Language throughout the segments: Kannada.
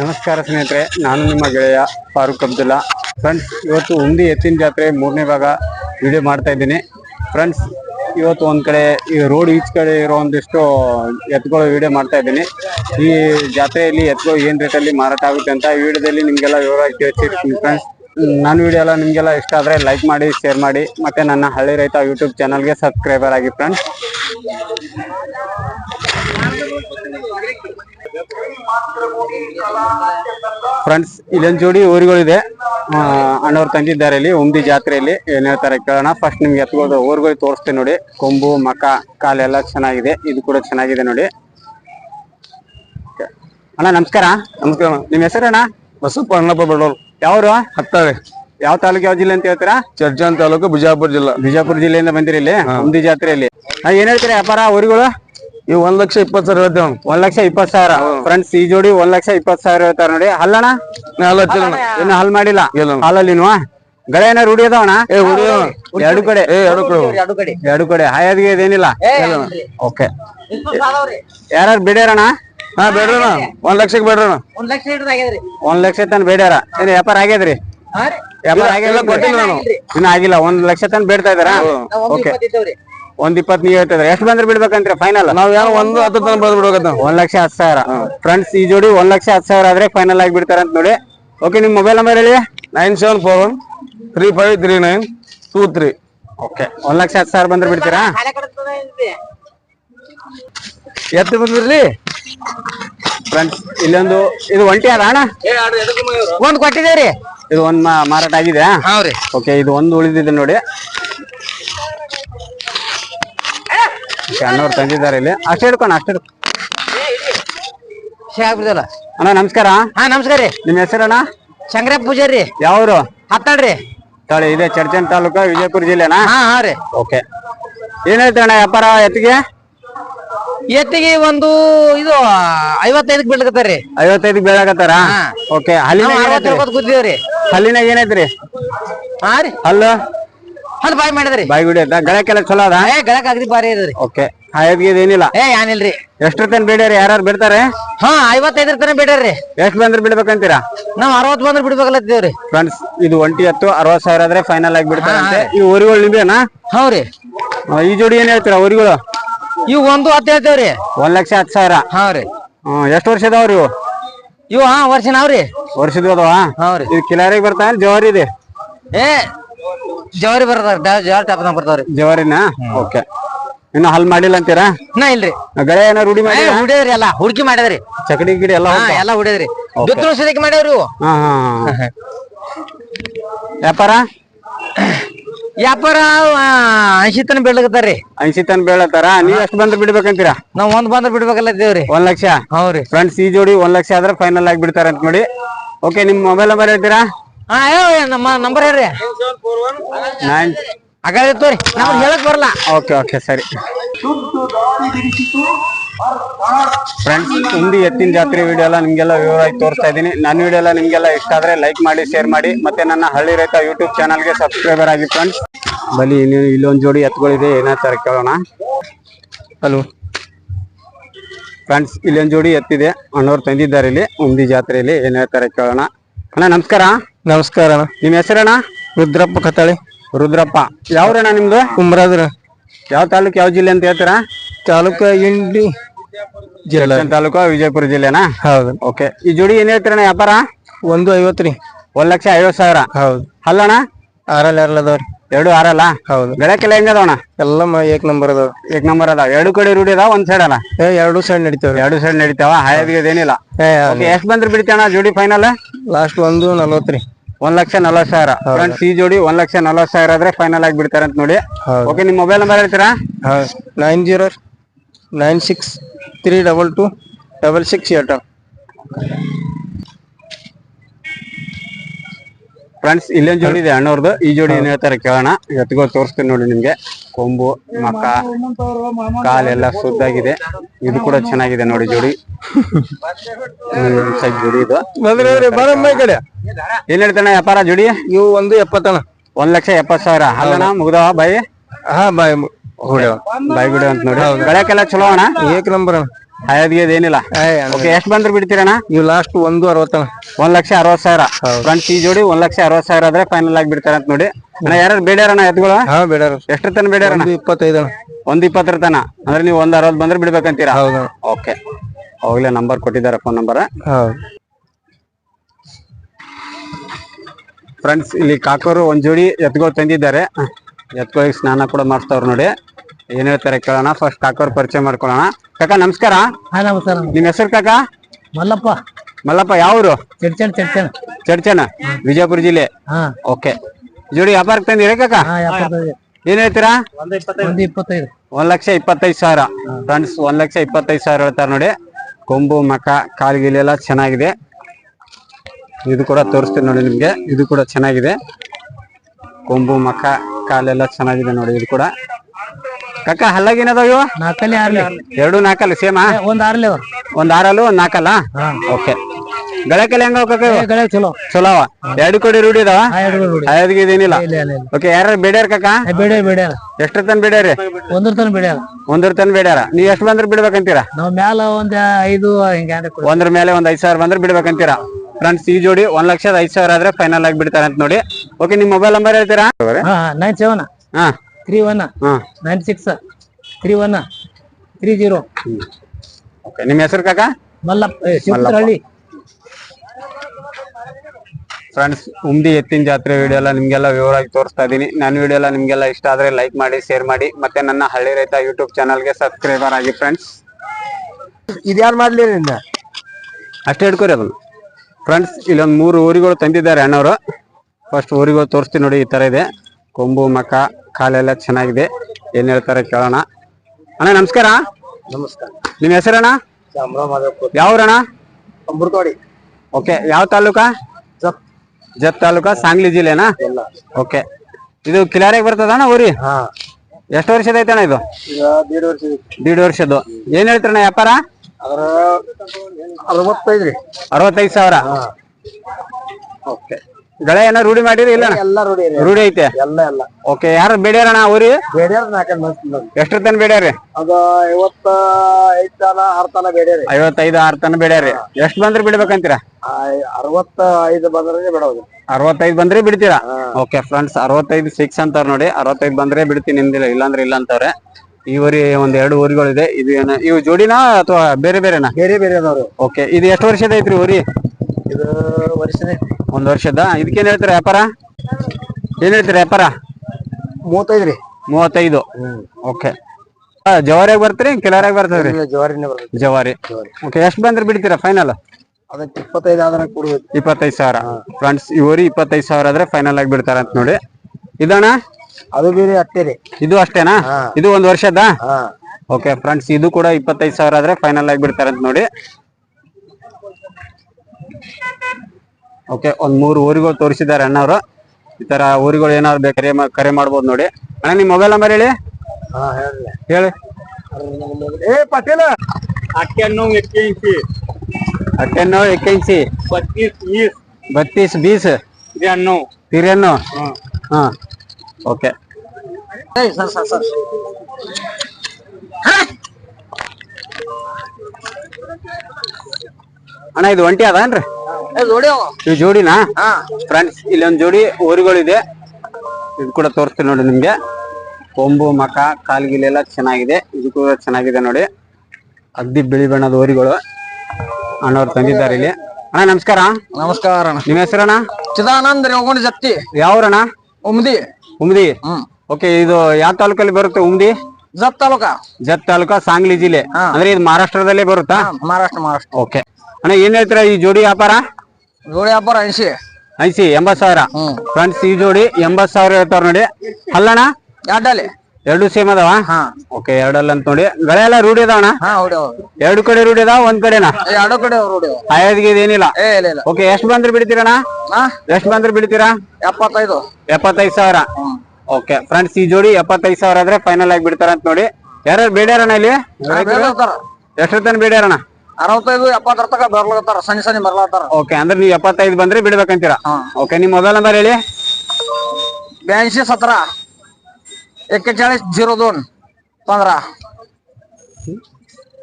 ನಮಸ್ಕಾರ ಸ್ನೇಹಿತರೆ, ನಾನು ನಿಮ್ಮ ಗೆಳೆಯ ಫಾರೂಕ್ ಅಬ್ದುಲ್ಲಾ. ಫ್ರೆಂಡ್ಸ್ ಇವತ್ತು ಉಂಡಿ ಎತ್ತಿನ ಜಾತ್ರೆ ಮೂರನೇ ಭಾಗ ವಿಡಿಯೋ ಮಾಡ್ತಾ ಇದ್ದೀನಿ. ಫ್ರೆಂಡ್ಸ್ ಇವತ್ತು ಒಂದು ಕಡೆ ಈ ರೋಡ್ ಈಚ್ ಕಡೆ ಇರೋ ಒಂದಿಷ್ಟು ಎತ್ತುಗಳು ವಿಡಿಯೋ ಮಾಡ್ತಾ ಇದ್ದೀನಿ. ಈ ಜಾತ್ರೆಯಲ್ಲಿ ಎತ್ತುಗಳು ಏನು ರೇಟಲ್ಲಿ ಮಾರಾಟ ಆಗುತ್ತೆ ಅಂತ ಈ ವಿಡಿಯೋದಲ್ಲಿ ನಿಮಗೆಲ್ಲ ವಿವರವಾಗಿ ತಿಳಿಸಿರ್ತೀನಿ ಫ್ರೆಂಡ್ಸ್ ನನ್ನ ವಿಡಿಯೋ ಎಲ್ಲ ನಿಮಗೆಲ್ಲ ಇಷ್ಟ ಆದರೆ ಲೈಕ್ ಮಾಡಿ ಶೇರ್ ಮಾಡಿ, ಮತ್ತು ನನ್ನ ಹಳ್ಳಿ ರೈತ ಯೂಟ್ಯೂಬ್ ಚಾನಲ್ಗೆ ಸಬ್ಸ್ಕ್ರೈಬರ್ ಆಗಿ ಫ್ರೆಂಡ್ಸ್ ಫ್ರೆಂಡ್ಸ್ ಇದೊಂದು ಜೋಡಿ ಊರುಗಳಿದೆ. ಅಣ್ಣವ್ರು ತಂದಿದ್ದಾರೆ ಇಲ್ಲಿ ಉಮ್ದಿ ಜಾತ್ರೆಯಲ್ಲಿ. ಏನ್ ಹೇಳ್ತಾರೆ ಕೇಳೋಣ. ಫಸ್ಟ್ ನಿಮ್ಗೆ ಎತ್ಕೊಳ್ಳೋದು ಊರುಗಳು ತೋರಿಸ್ತೇನೆ ನೋಡಿ. ಕೊಂಬು ಮಕ ಕಾಲೆಲ್ಲ ಚೆನ್ನಾಗಿದೆ. ಇದು ಕೂಡ ಚೆನ್ನಾಗಿದೆ ನೋಡಿ. ಅಣ್ಣ ನಮಸ್ಕಾರ. ನಮಸ್ಕಾರ. ನಿಮ್ ಹೆಸರಣ್ಣ ಬಸಪ್ಪ ಅಣ್ಣಪ್ಪ ಬಡೋಲ್ ಯಾವ್ರು? ಹತ್ತಾವೆ. ಯಾವ ತಾಲೂಕು ಯಾವ ಜಿಲ್ಲೆ ಅಂತ ಹೇಳ್ತೀರಾ? ಚರ್ಚಾನ್ ತಾಲೂಕು ಬಿಜಾಪುರ ಜಿಲ್ಲಾ. ಬಿಜಾಪುರ ಜಿಲ್ಲೆಯಿಂದ ಬಂದಿರಿ ಇಲ್ಲಿ ಉಮ್ದಿ ಜಾತ್ರೆಯಲ್ಲಿ. ಏನ್ ಹೇಳ್ತೀರಾ ವ್ಯಾಪಾರ ಊರುಗಳು? ಇವ್ ಒಂದ್ ಲಕ್ಷ ಇಪ್ಪತ್ ಸಾವಿರ ಹೇಳ್ತೇವ್. ಒಂದ್ ಲಕ್ಷ ಇಪ್ಪತ್ ಸಾವಿರ. ಫ್ರೆಂಡ್ಸ್ ಈ ಜೋಡಿ ಒಂದ್ ಲಕ್ಷ ಇಪ್ಪತ್ ಸಾವಿರ ಹೇಳ್ತಾರ ನೋಡಿ. ಹಲ್ಲಣ್ಣ? ಇನ್ನ ಹಚ್ಚಿಲ್ಲ ಅಣ್ಣ. ಇನ್ನು ಹಲ್ ಮಾಡಿಲ್ಲ. ಇಲ್ಲ. ಹಾಲಲ್ಲಿನ್ವಾ ಗಳೆ ಏನಾರು ರೂಢಿ ಅದಾವಣ ಏ ಹುಡುಗ ಎರಡು ಕಡೆ. ಏ ಎರಡು ಕಡೆ. ಎರಡು ಕಡೆ. ಹಾಯದ್ಗೆ ಇದೇನಿಲ್ಲ? ಓಕೆ. ಯಾರು ಬೇಡ್ಯಾರಣ ಹಾ ಬೇಡ್ರಣ ಒಂದ್ ಲಕ್ಷಕ್ಕೆ ಬೇಡ್ರಣ ಒಂದ್ ಲಕ್ಷ ಲೀಟರ್ ಆಗ್ಯದ್ರಿ. ಒಂದ್ ಲಕ್ಷ ತನ ಬೇಡ್ಯಾರ. ಏನ್ ವ್ಯಾಪಾರ ಆಗ್ಯದ್ರಿ? ಆಗಿಲ್ಲ ವ್ಯಾಪಾರ ಇಲ್ಲ, ಆಗ್ಯದ ಕೊಟ್ಟಿಲ್ಲ ನಾನು. ಇನ್ನ ಆಗಿಲ್ಲ. ಒಂದ್ ಲಕ್ಷ ತನ ಬೇಡ್ತಾ ಇದಾರ ನಾವ್ ಒಂದ್ ಓಕೆ. ಇಪ್ಪತ್ತಿದ್ದೇವ್ರಿ. ಒಂದ್ ಇಪ್ಪತ್ ನೀವ್ ಹೇಳ್ತಿದ್ರೆ. ಎಷ್ಟು ಬಂದ್ರೆ ಬಿಡ್ಬೇಕಂತ್ರಿ ಫೈನಲ್ ನಾವ್ ಏನೋ ಒಂದು ಹತ್ತು ತನ ಬದ್ ಬಿಡ್ಬೇಕಂತ. ಒಂದ್ ಲಕ್ಷ ಹತ್ತು ಸಾವಿರ. ಫ್ರೆಂಡ್ಸ್ ಈ ಜೋಡಿ ಒಂದ್ ಲಕ್ಷ ಹತ್ತು ಸಾವಿರ ಆದ್ರೆ ಫೈನಲ್ ಆಗಿ ಬಿಡ್ತಾರ ಅಂತ ನೋಡಿ. ಓಕೆ ನಿಮ್ ಮೊಬೈಲ್ ನಂಬರ್ ಹೇಳಿ. Nine seven four one three five three nine two three okay ಒಂದ್ ಲಕ್ಷ ಹತ್ತು ಸಾವಿರ ಬಂದ್ರೆ ಬಿಡ್ತೀರಾ? ಎತ್ತು ಬಂದ್ರಿ ಫ್ರೆಂಡ್ಸ್ ಇಲ್ಲೊಂದು ಇದು ಒಂಟಿ ಅದ ಅಣ್ಣ? ಒಂದ್ ಕೊಟ್ಟಿದೇವ್ರಿ ಇದು ಒಂದ್ ಮಾರಾಟ ಆಗಿದೆ. ಓಕೆ ಇದು ಒಂದು ಉಳಿದಿದೆ ನೋಡಿ. ಅಣ್ಣವ್ರು ತಂದಿದ್ದಾರೆ ಇಲ್ಲಿ. ಅಷ್ಟೇ ಹಿಡ್ಕೊಂಡು ಅಷ್ಟೇ ಹಿಡ್ಕೊಂಡು. ಆಗ್ಬಿಡ್ದಲ್ಲ ಅಣ್ಣ ನಮಸ್ಕಾರ. ಹಾ ನಮಸ್ಕಾರ ರೀ. ನಿಮ್ಮ ಹೆಸರಣ್ಣ? ಶಂಕರ ಪೂಜಾರಿ ಯಾವ್ರು ಹತ್ತಾಡ್ರಿ ತಳಿ ಇದೆ ಚರ್ಚನ್ ತಾಲೂಕು ವಿಜಯಪುರ ಜಿಲ್ಲೆನಾ? ಹಾ ಹಾ ರೀ. ಓಕೆ. ಏನ್ ಹೇಳ್ತೀರ ಅಣ್ಣ ವ್ಯಾಪಾರ ಎತ್ತಿಗೆ? ಎತ್ತಿಗೆ ಒಂದು ಇದು ಐವತ್ತೈದಕ್ ಬೀಳ್ಕತ್ತಾರ್ರಿ ಐವತ್ತೈದು ಬೀಳಾಕತ್ತಾರ? ಹಾ. ಓಕೆ ಹಲ್ಲಿನ ನಾವ್ ಅರವತ್ತು ಏನೈತ್ರಿ ಹಲ್ಲಿನಾಗ ಏನೈತ್ರಿ ಹಾ ರೀ. ಹಲ್ಲು? ಅಲ್ಲಿ ಬಾಯ್ ಮಾಡಿದ್ರಿ. ಬಾಯಿ ಐತಾ ಗಳಕ್ಕೆಲ್ಲ ಚಲೋ ಅದ? ಏ ಗಳಕ್ ಅಗದಿ ಬಾರಿ ಇದ್ರಿ ಓಕೆ. ಏನಿಲ್ಲ? ಏ ಏನಿಲ್ರಿ ಎಷ್ಟ್ರ ತನ ಬೇಡ್ಯಾರ? ಯಾರು ಬಿಡ್ತಾರೆ? ಹಾ ಐವತ್ತೈದರ ತನ ಬಿಡ್ರಿ ಎಷ್ಟ್ ಬಂದ್ರೆ ಬಿಡ್ಬೇಕಂತೀರಾ? ನಾವ್ ಅರವತ್ ಬಂದ್ರೆ ಬಿಡ್ಬೇಕಲ್ಲತ್ತೀವ್ರಿ ಫ್ರೆಂಡ್ಸ್ ಇದು ಒಂಟಿ ಹತ್ತು ಅರವತ್ ಸಾವಿರ ಆದ್ರೆ ಫೈನಲ್ ಆಗಿ ಬಿಡ್ತಾರಂತೆ ಈ ಊರಿಗಳು ನಿಮ್ದೇನಾ? ಹೌರಿ ಈ ಜೋಡಿ ಏನ್ ಹೇಳ್ತೀರಾ ಊರಿಗಳು? ಇವ್ ಒಂದು ಹತ್ತು ಹೇಳ್ತೇವ್ರಿ ಒಂದ್ ಲಕ್ಷ ಹತ್ತು ಸಾವಿರ. ಹಾ ರೀ. ಹ್ಮ್ ಎಷ್ಟ್ ವರ್ಷ ಅದಾವ್ರಿ ಇವು? ಇವ್ ಹಾ ವರ್ಷ ನಾವ್ರಿ. ವರ್ಷದ ಅದಾವ? ಹೌರಿ ಇದು ಕಿಲಾರಿಗೆ ಬರ್ತಾನೆ ಜವಾರಿ ಇದೆ? ಏ ಜವಾರಿ ಬರ್ತಾರ ಜವಾರಿ ಟಾಪ್ನಾಗ ಬರ್ತಾವ್ರಿ. ಜವಾರಿನ? ಓಕೆ. ಇನ್ನು ಹಲ್ ಮಾಡಿಲ್ಲ ಅಂತೀರಾ? ನಾ ಇಲ್ರಿ. ಗಳೆ ಏನೋ ರೂಢಿ ಮಾಡಿ ಹುಡಿದ್ರಿ ಎಲ್ಲ ಹುಡುಕಿ ಮಾಡಿದ್ರಿ ಚಕಡಿ ಗಿಡಿ ಎಲ್ಲ ಹಾ? ಎಲ್ಲಾ ಹುಡಿದ್ರಿ ಬಿತ್ತಲು ಸದಕ್ಕೆ ಮಾಡ್ಯಾವ್ರಿ ಇವು. ಹಾ ಹಾ ಹಾ. ವ್ಯಾಪಾರ? ವ್ಯಾಪಾರ ಅನ್ಸಿತನ ತನ ಅನ್ಸಿತನ್ ಬೀಳತ್ತಾರ ನೀವ್ ಎಷ್ಟು ಬಂದ್ರೆ ಬಿಡ್ಬೇಕಂತೀರಾ? ನಾವ್ ಒಂದ್ ಬಂದ್ರ ಬಿಡ್ಬೇಕಲ್ಲತ್ತೇವ್ರಿ ಒಂದ್ ಲಕ್ಷ? ಹೌದ್ರಿ. ಫ್ರೆಂಡ್ಸ್ ಈ ಜೋಡಿ ಒಂದ್ ಲಕ್ಷ ಆದ್ರೆ ಫೈನಲ್ ಆಗಿ ಬಿಡ್ತಾರೆ ಅಂತ ನೋಡಿ. ಓಕೆ ನಿಮ್ ಮೊಬೈಲ್ ನಂಬರ್ ಹೇಳ್ತೀರಾ? ಹಾ ನಮ್ಮ ನಂಬರ್ ಹೇಳ್ರಿ. ನೈನ್ ಹಾಗಾದ್ರೆ ತೋರಿ ನಾವು ಹೇಳಕ್ ಬರಲ್ಲ. ಓಕೆ ಓಕೆ ಸರಿ. ಫ್ರೆಂಡ್ಸ್ ಹಿಂದಿ ಎತ್ತಿನ ಜಾತ್ರೆ ವಿಡಿಯೋ ಎಲ್ಲ ನಿಮ್ಗೆಲ್ಲ ವಿವರವಾಗಿ ತೋರಿಸ್ತಾ ಇದ್ದೀನಿ. ನನ್ನ ವಿಡಿಯೋ ಎಲ್ಲ ನಿಮ್ಗೆಲ್ಲ ಇಷ್ಟ ಆದ್ರೆ ಲೈಕ್ ಮಾಡಿ ಶೇರ್ ಮಾಡಿ ಮತ್ತೆ ನನ್ನ ಹಳ್ಳಿ ರೈತ ಯೂಟ್ಯೂಬ್ ಚಾನಲ್ಗೆ ಸಬ್ಸ್ಕ್ರೈಬರ್ ಆಗಿ ಫ್ರೆಂಡ್ಸ್ ಬಲಿ ನೀವು ಇಲ್ಲೊಂದು ಜೋಡಿ ಎತ್ತುಗಳಿದೆ ಏನಾಗ್ತಾರೆ ಕೇಳೋಣ. ಹಲೋ ಫ್ರೆಂಡ್ಸ್ ಇಲ್ಲೊಂದು ಜೋಡಿ ಎತ್ತಿದೆ. ಅಣ್ಣವ್ರು ತಂದಿದ್ದಾರೆ ಇಲ್ಲಿ ಉಂದಿ ಜಾತ್ರೆಯಲ್ಲಿ ಏನೇ ಥರ ಕೇಳೋಣ. ಅಣ್ಣ ನಮಸ್ಕಾರ. ನಮಸ್ಕಾರ ಅಣ್ಣ. ನಿಮ್ಮ ಹೆಸರಣ್ಣ? ರುದ್ರಪ್ಪ ಕತ್ತಾಳಿ ರುದ್ರಪ್ಪ. ಯಾವ್ರಣ್ಣ ನಿಮ್ದು? ಕುಮ್ರಾದ್ರ ಯಾವ ತಾಲೂಕು ಯಾವ ಜಿಲ್ಲೆ ಅಂತ ಹೇಳ್ತೀರಾ? ತಾಲೂಕ ಇಂಡಿ ಜಿಲ್ಲೆ. ತಾಲೂಕು? ವಿಜಯಪುರ ಜಿಲ್ಲೆನಾ? ಹೌದು. ಓಕೆ. ಈ ಜೋಡಿ ಏನ್ ಹೇಳ್ತೀರಣ್ಣ ವ್ಯಾಪಾರ? ಒಂದು ಐವತ್ತು ರೀ. ಒಂದ್ ಲಕ್ಷ ಐವತ್ ಸಾವಿರ. ಹೌದು. ಅಲ್ಲಣ್ಣ ಆರಲ್ಲಿ ಯಾರಲ್ಲ ಅದಾವ್ರಿ. ಎರಡು ಆರಲ್ಲ ಹೌದು. ಬೆಳಕೆಲ್ಲ ಹೆಂಗದವಣ ಎಲ್ಲ ಮ ಏಕ್ ನಂಬರ್ ಅದಾವ. ಏಕ್ ನಂಬರ್ ಅದ ಎರಡು ಕಡೆ ರೂಢಿ ಅದಾವ ಒಂದ್ ಸೈಡ್ ಅಲ್ಲ? ಏ ಎರಡು ಸೈಡ್ ನಡಿತಾವ್ರಿ. ಎರಡು ಸೈಡ್ ನಡೀತಾವ ಹಾಯದ್ಗೆ ಏ ಓಕೆ ಎಷ್ಟ್ ಬಂದ್ರೆ ಬಿಡ್ತಾನ ಜೋಡಿ ಫೈನಲ್ ಲಾಸ್ಟ್ ಒಂದು ನಲ್ವತ್ತು ರೀ ಒಂದ್ ಲಕ್ಷ ನಲ್ವತ್ ಸಾವಿರ. ಫ್ರೆಂಡ್ಸ್ ಈ ಜೋಡಿ ಒಂದ್ ಲಕ್ಷ ನಲ್ವತ್ ಸಾವಿರ ಆದ್ರೆ ಫೈನಲ್ ಆಗಿ ಬಿಡ್ತಾರೆ ಅಂತ ನೋಡಿ. ಹೌದು. ಓಕೆ ನಿಮ್ ಮೊಬೈಲ್ ನಂಬರ್ ಹೇಳ್ತೀರಾ? Nine zero nine six three double two double six eight friends ಇಲ್ಲೊಂದ್ ಜೋಡಿ ಇದೆ ಅಣ್ಣವ್ರದ್ದು ಈ ಜೋಡಿ ಏನ್ ಹೇಳ್ತಾರೆ ಕೇಳೋಣ. ಎತ್ಗೋ ತೋರಿಸ್ತೀನಿ ನೋಡಿ ನಿಮ್ಗೆ. ಕೊಂಬು ಮಕ್ಕ ಕಾಲೆಲ್ಲ ಸುದ್ದಾಗಿದೆ ಇದು ಕೂಡ ಚೆನ್ನಾಗಿದೆ ನೋಡಿ ಜೋಡಿ. ಜೋಡಿ ಇದು. ಏನ್ ಹೇಳ್ತಾನೆ ವ್ಯಾಪಾರ ಜೋಡಿ? ನೀವು ಒಂದು ಎಪ್ಪತ್ತಣ ಒಂದ್ ಲಕ್ಷ ಎಪ್ಪತ್ ಸಾವಿರ. ಅಲ್ಲಣ್ಣ ಮುಗ್ದವ? ಬಾಯಿ? ಹಾ ಬಾಯಿ ಬಾಯಿ ಬಿಡು ಅಂತ ನೋಡಿ. ಬೆಳಕೆಲ್ಲ ಚಲೋ ಅಣ್ಣ? ಏಕ್ ನಂಬರ್ ಅಣ್ಣ. ಹಳದಿಗೆ ಏನಿಲ್ಲ ಓಕೆ ಎಷ್ಟು ಬಂದ್ರೆ ಬಿಡ್ತೀರಣ್ಣ? ನೀವು ಲಾಸ್ಟ್ ಒಂದು ಅರವತ್ತ ಒಂದ್ ಲಕ್ಷ ಅರವತ್ ಸಾವಿರ. ಫ್ರೆಂಡ್ಸ್ ಈ ಜೋಡಿ ಒಂದ್ ಲಕ್ಷ ಅರವತ್ ಸಾವಿರ ಆದ್ರೆ ಫೈನಲ್ ಆಗಿ ಬಿಡ್ತಾರೆ ಅಂತ ನೋಡಿ. ಅಣ್ಣ ಯಾರು ಬೇಡ್ಯಾರಣ್ಣ ಎತ್ಗಳು? ಹಾ ಬೇಡಾರ ಎಷ್ಟ್ರ ತನ ಬೇಡ್ಯಾರಣ್ಣ? ಇಪ್ಪತ್ತೈದು ಒಂದ್ ಇಪ್ಪತ್ತರ ತನ. ಅಂದ್ರೆ ನೀವು ಒಂದ್ ಅರವತ್ ಬಂದ್ರೆ ಬಿಡ್ಬೇಕಂತೀರಾ? ಓಕೆ ಅವಾಗಲೇ ನಂಬರ್ ಕೊಟ್ಟಿದ್ದಾರೆ ಫೋನ್ ನಂಬರ್ ಫ್ರೆಂಡ್ಸ್ ಇಲ್ಲಿ ಕಾಕೋರು ಒಂದ್ ಜೋಡಿ ಎತ್ಗಳು ತಂದಿದ್ದಾರೆ. ಎತ್ಗಳಿಗೆ ಸ್ನಾನ ಕೂಡ ಮಾಡಿಸ್ತಾವ್ರು ನೋಡಿ. ಏನ್ ಹೇಳ್ತಾರೆ ಕೇಳೋಣ? ಫಸ್ಟ್ ಕಾಕೋರ್ ಪರಿಚಯ ಮಾಡ್ಕೊಳ್ಳೋಣ. ಕಾಕ ನಮಸ್ಕಾರ. ಹಾ ನಮಸ್ಕಾರ. ನಿಮ್ ಹೆಸರು ಕಾಕ? ಮಲ್ಲಪ್ಪ. ಮಲ್ಲಪ್ಪ ಯಾವ್ರು ಚಿಡ್ಚಣ್ ಚಿಡ್ಚಣ್. ಚಡ್ಚನ ವಿಜಯಪುರ ಜಿಲ್ಲೆ. ಹಾ. ಓಕೆ. ಜೋಡಿ ವ್ಯಾಪಾರಕ್ಕೆ ತಂದಿರ ಕಾಕ? ಹಾ ಎಪ್ಪತ್ತೈದು ಏನ್ ಹೇಳ್ತೀರಾ? ಒಂದು ಇಪ್ಪತ್ತೈದು. ಒಂದ್ ಲಕ್ಷ ಇಪ್ಪತ್ತೈದು ಸಾವಿರ. ಫ್ರೆಂಡ್ಸ್ ಒಂದ್ ಲಕ್ಷ ಇಪ್ಪತ್ತೈದು ಸಾವಿರ ಹೇಳ್ತಾರೆ ನೋಡಿ. ಕೊಂಬು ಮಕ ಕಾಲ್ಗಿಲಿ ಎಲ್ಲ ಚೆನ್ನಾಗಿದೆ. ಇದು ಕೂಡ ತೋರಿಸ್ತೀನಿ ನೋಡಿ ನಿಮ್ಗೆ. ಇದು ಕೂಡ ಚೆನ್ನಾಗಿದೆ. ಕೊಂಬು ಮಕ ಕಾಲೆಲ್ಲ ಚೆನ್ನಾಗಿದೆ ನೋಡಿ ಇದು ಕೂಡ. ಕಕ್ಕ ಹಲ್ಲಾಗಿನದಾವ ಇವ? ನಾಲ್ಕಲ್ಲಿ ಆರ್ಲಿ. ಎರಡು ನಾಲ್ಕಲ್ಲ ಸೇಮಾ ಒಂದ್ ಆರ್ಲಿ ಅವ ಒಂದ್ ಆರಲ್ಲು ಒಂದ್ ನಾಲ್ಕಲ್ಲ ಓಕೆ. ಗಳಕಲ್ಲಿ ಹೆಂಗ ಕಕ್ಕ ಚಲೋ. ಚಲೋ ಅವ. ಎರಡು ಕೋಡಿ ರೂಢಿ ಅದಾವ? ಹಳದಿಗೆ ಇದೇನಿಲ್ಲ? ಓಕೆ ಯಾರು ಬೇಡ್ಯಾರ ಕಕ್ಕ ಬೇಡ ಬೇಡ ಎಷ್ಟ್ರ ತನ ಬೇಡ್ಯಾರಿ ಒಂದ್ರ ತನ ಬೇಡ್ಯಾರ. ಒಂದ್ರ ತನ ಬೇಡ್ಯಾರ. ನೀವ್ ಎಷ್ಟ್ ಬಂದ್ರ ಬಿಡ್ಬೇಕಂತೀರಾ? ನಾವ್ ಮ್ಯಾಲ ಒಂದ್ ಐದು ಹಿಂಗ ಒಂದ್ರ ಮೇಲೆ ಒಂದ್ ಐದ್ ಸಾವಿರ ಬಂದ್ರ ಬಿಡ್ಬೇಕಂತೀರಾ? ಫ್ರೆಂಡ್ಸ್ ಈ ಜೋಡಿ ಒಂದ್ ಲಕ್ಷದ ಐದ್ ಸಾವಿರ ಆದ್ರೆ ಫೈನಲ್ ಆಗಿ ಬಿಡ್ತಾರಂತ ಅಂತ ನೋಡಿ. ಓಕೆ ನಿಮ್ ಮೊಬೈಲ್ ನಂಬರ್ ಹೇಳ್ತೀರಾ? Nine seven. ಹಾ. ತ್ರೀ ಒನ್ ಹಾ. Nine six three one three zero okay ನಿಮ್ ಹೆಸರು ಕಾಕ? ಮಲ್ಲಪ್ಪ ಶಿವಹಳ್ಳಿ ಫ್ರೆಂಡ್ಸ್ ಉಮ್ದಿ ಎತ್ತಿನ ಜಾತ್ರೆ ವಿಡಿಯೋ ಎಲ್ಲ ನಿಮ್ಗೆಲ್ಲ ವಿವರವಾಗಿ ತೋರಿಸ್ತಾ ಇದೀನಿ. ನನ್ನ ವಿಡಿಯೋ ಎಲ್ಲ ನಿಮ್ಗೆಲ್ಲ ಇಷ್ಟ ಆದ್ರೆ ಲೈಕ್ ಮಾಡಿ ಶೇರ್ ಮಾಡಿ. ಮತ್ತೆ ನನ್ನ ಹಳ್ಳಿ ರೈತ ಯೂಟ್ಯೂಬ್ ಚಾನಲ್ಗೆ ಸಬ್ಸ್ಕ್ರೈಬರ್ ಆಗಿ ಫ್ರೆಂಡ್ಸ್ ಇದ್ಯಾರು ಮಾಡ್ಲಿ ಅಷ್ಟೇ ಹಿಡ್ಕೊರಿ ಅದನ್ನು. ಫ್ರೆಂಡ್ಸ್ ಇಲ್ಲೊಂದು ಮೂರು ಊರಿಗಳು ತಂದಿದ್ದಾರೆ ಅಣ್ಣವರು. ಫಸ್ಟ್ ಊರಿಗಳು ತೋರಿಸ್ತೀನಿ ನೋಡಿ ಈ ತರ ಇದೆ. ಕೊಂಬು ಮಕ. ಕಾಲೆಲ್ಲ ಚೆನ್ನಾಗಿದೆ. ಏನ್ ಹೇಳ್ತಾರೆ ಕೇಳೋಣ. ಅಣ್ಣ ನಮಸ್ಕಾರ. ನಮಸ್ಕಾರ. ನಿಮ್ ಹೆಸರಣ್ಣ? ಯಾವ್ರಣ್ಣ? ಅಂಬರ್ಕೋಡಿ ಓಕೆ ಯಾವ ತಾಲೂಕಾ? ಜಪ್ ಜತ್ ತಾಲೂಕಾ? ಸಾಂಗ್ಲಿ ಜಿಲ್ಲೆನಾ? ಓಕೆ. ಇದು ಕಿಲಾರಿಗೆ ಬರ್ತದಣ್ಣ ಊರಿ? ಹಾ. ಎಷ್ಟು ವರ್ಷದ ಐತಣ್ಣ ಇದು? ದೇಡ್ ವರ್ಷ ದೀಡ್ ವರ್ಷದ್ದು. ಏನ್ ಹೇಳ್ತಾರಣ್ಣ ವ್ಯಾಪಾರ? ಅರವತ್ತೈದು ಸಾವಿರ. ಓಕೆ. ಗಳೆ ಏನ ರೂಢಿ ಮಾಡಿರಿ ಇಲ್ಲ? ಎಲ್ಲ ರೂಢಿ ರೀ ರೂಢಿ ಐತೆ? ಎಲ್ಲ ಎಲ್ಲ. ಓಕೆ ಯಾರು ಬೇಡ್ಯಾರಣ್ಣ ಊರಿ ಬೇಡ್ಯಾರ ನಾಲ್ಕೈದು ಎಷ್ಟ್ರ ತನ ಬೇಡ್ಯಾರಿ? ಅದು ಐವತ್ತ ಐದ್ ತನ ಆರ್ ತನ ಬೇಡ್ಯಾರಿ. ಐವತ್ತೈದು ಆರ್ ತನ ಬೇಡ್ಯಾರಿ. ಎಷ್ಟ್ ಬಂದ್ರೆ ಬಿಡ್ಬೇಕಂತೀರಾ? ಅರವತ್ತ ಐದು ಬಂದ್ರೆ ಬಿಡೋದು. ಅರವತ್ತೈದು ಬಂದ್ರೆ ಬಿಡ್ತೀರಾ? ಓಕೆ ಫ್ರೆಂಡ್ಸ್ ಅರವತ್ತೈದು ಸಿಕ್ಸ್ ಅಂತಾರ ನೋಡಿ. ಅರವತ್ತೈದು ಬಂದ್ರೆ ಬಿಡ್ತೀನಿ ನಿಮ್ದಿಲ್ಲ ಇಲ್ಲಾಂದ್ರೆ ಇಲ್ಲ ಅಂತಾರೆ ಈ ಊರಿ ಒಂದ್ ಎರಡು ಊರಿಗಳಿದೆ. ಇದು ಏನ ಇವು ಜೋಡಿನಾ ಅಥವಾ ಬೇರೆ ಬೇರೆನಾ? ಬೇರೆ ಬೇರೆ ಅದವ್ರು ಓಕೆ ಇದು ಎಷ್ಟು ವರ್ಷದ ಐತ್ರಿ ಊರಿ? ಇದು ವರ್ಷದ ಒಂದ್ ವರ್ಷದ? ಇದಕ್ಕೇನ್ ಹೇಳ್ತೀರಾ ವ್ಯಾಪಾರ? ಏನ್ ಹೇಳ್ತೀರಾ ವ್ಯಾಪಾರ? ಮೂವತ್ತೈದು ರೀ. ಮೂವತ್ತೈದು. ಓಕೆ. ಜವಾರಿಯಾಗ ಬರ್ತೀರಿ ಕಿಲಾರಿಯಾಗ ಬರ್ತದ್ರಿ? ಜವಾರಿನೇ ಬರ್ತೈತಿ ಜವಾರಿ. ಓಕೆ ಎಷ್ಟು ಬಂದ್ರೆ ಬಿಡ್ತೀರಾ ಫೈನಲ್ ಅದಕ್ಕೆ ಇಪ್ಪತ್ತೈದು ಆದ್ರೆ ಕೊಡ್ಬೇಕು. ಇಪ್ಪತ್ತೈದು ಸಾವಿರ. ಫ್ರೆಂಡ್ಸ್ ಇವರಿ ಇಪ್ಪತ್ತೈದು ಸಾವಿರ ಆದ್ರೆ ಫೈನಲ್ ಆಗಿ ಬಿಡ್ತಾರ ಅಂತ ನೋಡಿ. ಇದಣ್ಣ? ಅದು ಬೇರೆ ಅಷ್ಟೇ ರೀ. ಇದು ಅಷ್ಟೇನಾ? ಇದು ಒಂದ್ ವರ್ಷದ? ಓಕೆ ಫ್ರೆಂಡ್ಸ್ ಇದು ಕೂಡ ಇಪ್ಪತ್ತೈದು ಸಾವಿರ ಆದ್ರೆ ಫೈನಲ್ ಆಗಿ ಬಿಡ್ತಾರ ಅಂತ ನೋಡಿ. ಓಕೆ ಒಂದ್ ಮೂರು ಊರುಗಳು ತೋರಿಸಿದ್ದಾರೆ ಅಣ್ಣವ್ರು ಈ ತರ ಊರುಗಳು ಏನಾದ್ರು ಬೇಕು ಕರೆ ಮಾ- ಕರೆ ಮಾಡ್ಬೋದು ನೋಡಿ ಅಣ್ಣ ನಿಮ್ ಮೊಬೈಲ್ ನಂಬರ್ ಹೇಳಿ ಹಾ ಹೇಳ್ರಿ ಹೇಳಿ ಏ ಪಾಟೀಲ अठ्ठ्याण्णव एक्क्याऐंशी अठ्ठ्याण्णव एक्क्याऐंशी बत्तीस वीस बत्तीस वीस त्र्याण्णव त्र्याण्णव हा ओके ಸರ್ ಸರ್ ಸರ್ ಅಣ್ಣ ಇದು ಒಂಟಿ ಅದನ್ರಿ ನೋಡಿ ಈ ಜೋಡಿನಾ? ಹಾ. ಫ್ರೆಂಡ್ಸ್ ಇಲ್ಲೊಂದ್ ಜೋಡಿ ಊರುಗಳಿದೆ. ಇದು ಕೂಡ ತೋರಿಸ್ತೀನಿ ನೋಡಿ ನಿಮ್ಗೆ. ಕೊಂಬು ಮಕ ಕಾಲ್ಗಿಲೆಲ್ಲ ಚೆನ್ನಾಗಿದೆ. ಇದು ಕೂಡ ಚೆನ್ನಾಗಿದೆ ನೋಡಿ. ಅಗ್ದಿ ಬಿಳಿ ಬಣ್ಣದ ಊರಿಗಳು ಅಣ್ಣವ್ರು ತಂದಿದ್ದಾರೆ ಇಲ್ಲಿ. ಅಣ್ಣ ನಮಸ್ಕಾರ. ನಮಸ್ಕಾರ ಅಣ್ಣ. ನಿಮ್ಮ ಹೆಸರಣ್ಣ? ಚಿದಾನಂದ್ ರೇವಗೊಂಡ ಜತ್ತಿ. ಯಾವ್ರಣ್ಣ? ಉಮ್ದಿ. ಉಮ್ದಿ. ಹ್ಮ್. ಓಕೆ ಇದು ಯಾವ ತಾಲೂಕಲ್ಲಿ ಬರುತ್ತೆ ಉಮ್ದಿ? ಜತ್ ತಾಲೂಕ. ಜತ್ ತಾಲೂಕಾ ಸಾಂಗ್ಲಿ ಜಿಲ್ಲೆ. ಹಾ. ಅಂದ್ರೆ ಇದು ಮಹಾರಾಷ್ಟ್ರದಲ್ಲೇ ಬರುತ್ತಾ? ಮಹಾರಾಷ್ಟ್ರ ಮಹಾರಾಷ್ಟ್ರ. ಓಕೆ ಅಣ್ಣ ಏನ್ ಹೇಳ್ತೀರಾ ಈ ಜೋಡಿ ವ್ಯಾಪಾರ? ಜೋಡಿ ವ್ಯಾಪಾರ ಐಸಿ ಐಸಿ ಎಂಬತ್ ಸಾವಿರ. ಫ್ರೆಂಡ್ಸ್ ಈ ಜೋಡಿ ಎಂಬತ್ ಸಾವಿರ ಹೇಳ್ತಾರ ನೋಡಿ. ಅಲ್ಲಣ್ಣ ಎರಡು ಸೇಮ್ ಅದಾವ? ಹಾ. ಓಕೆ ಎರಡಲ್ಲ ಅಂತ ನೋಡಿ. ಗಳೆ ಎಲ್ಲ ರೂಢಿ ಅದಾವಣ ಎರಡು ಕಡೆ ರೂಢಿ ಅದಾವ ಒಂದ್ ಕಡೆನಾ? ಎರಡು ಕಡೆ ರೂಢಿ ಆಯಾದ್ಗೆ ಓಕೆ ಎಷ್ಟ್ ಬಂದ್ರೆ ಬಿಡ್ತೀರಣ್ಣ? ಎಷ್ಟ್ ಎಷ್ಟು ಬಂದ್ರೆ ಬಿಡ್ತೀರಾ? ಎಪ್ಪತ್ತೈದು. ಎಪ್ಪತ್ತೈದು ಸಾವಿರ. ಓಕೆ ಫ್ರೆಂಡ್ಸ್ ಈ ಜೋಡಿ ಎಪ್ಪತ್ತೈದು ಸಾವಿರ ಆದ್ರೆ ಫೈನಲ್ ಆಗಿ ಬಿಡ್ತಾರ ಅಂತ ನೋಡಿ. ಯಾರು ಬೇಡ್ಯಾರಣ್ಣ ಇಲ್ಲಿ? ಬರ್ಲತ್ತಾರ ಎಷ್ಟ್ರ ತನ ಬೇಡ್ಯಾರಣ್ಣ? ಅರವತ್ತೈದು ಎಪ್ಪತ್ತರ ತಕ ಬರ್ಲತ್ತಾರ ಸಣ್ಣ ಸಣ್ಣ ಬರ್ಲತ್ತಾರ ಓಕೆ ಅಂದ್ರೆ ನೀವು ಎಪ್ಪತ್ತೈದು ಬಂದ್ರೆ ಬಿಡ್ಬೇಕಂತೀರಾ ಹಾ ಓಕೆ ನಿಮ್ ಮೊಬೈಲ್ ನಂಬರ್ ಹೇಳಿ ब्याऐंशी सतरा एक्केचाळीस झिरो दोन पंधरा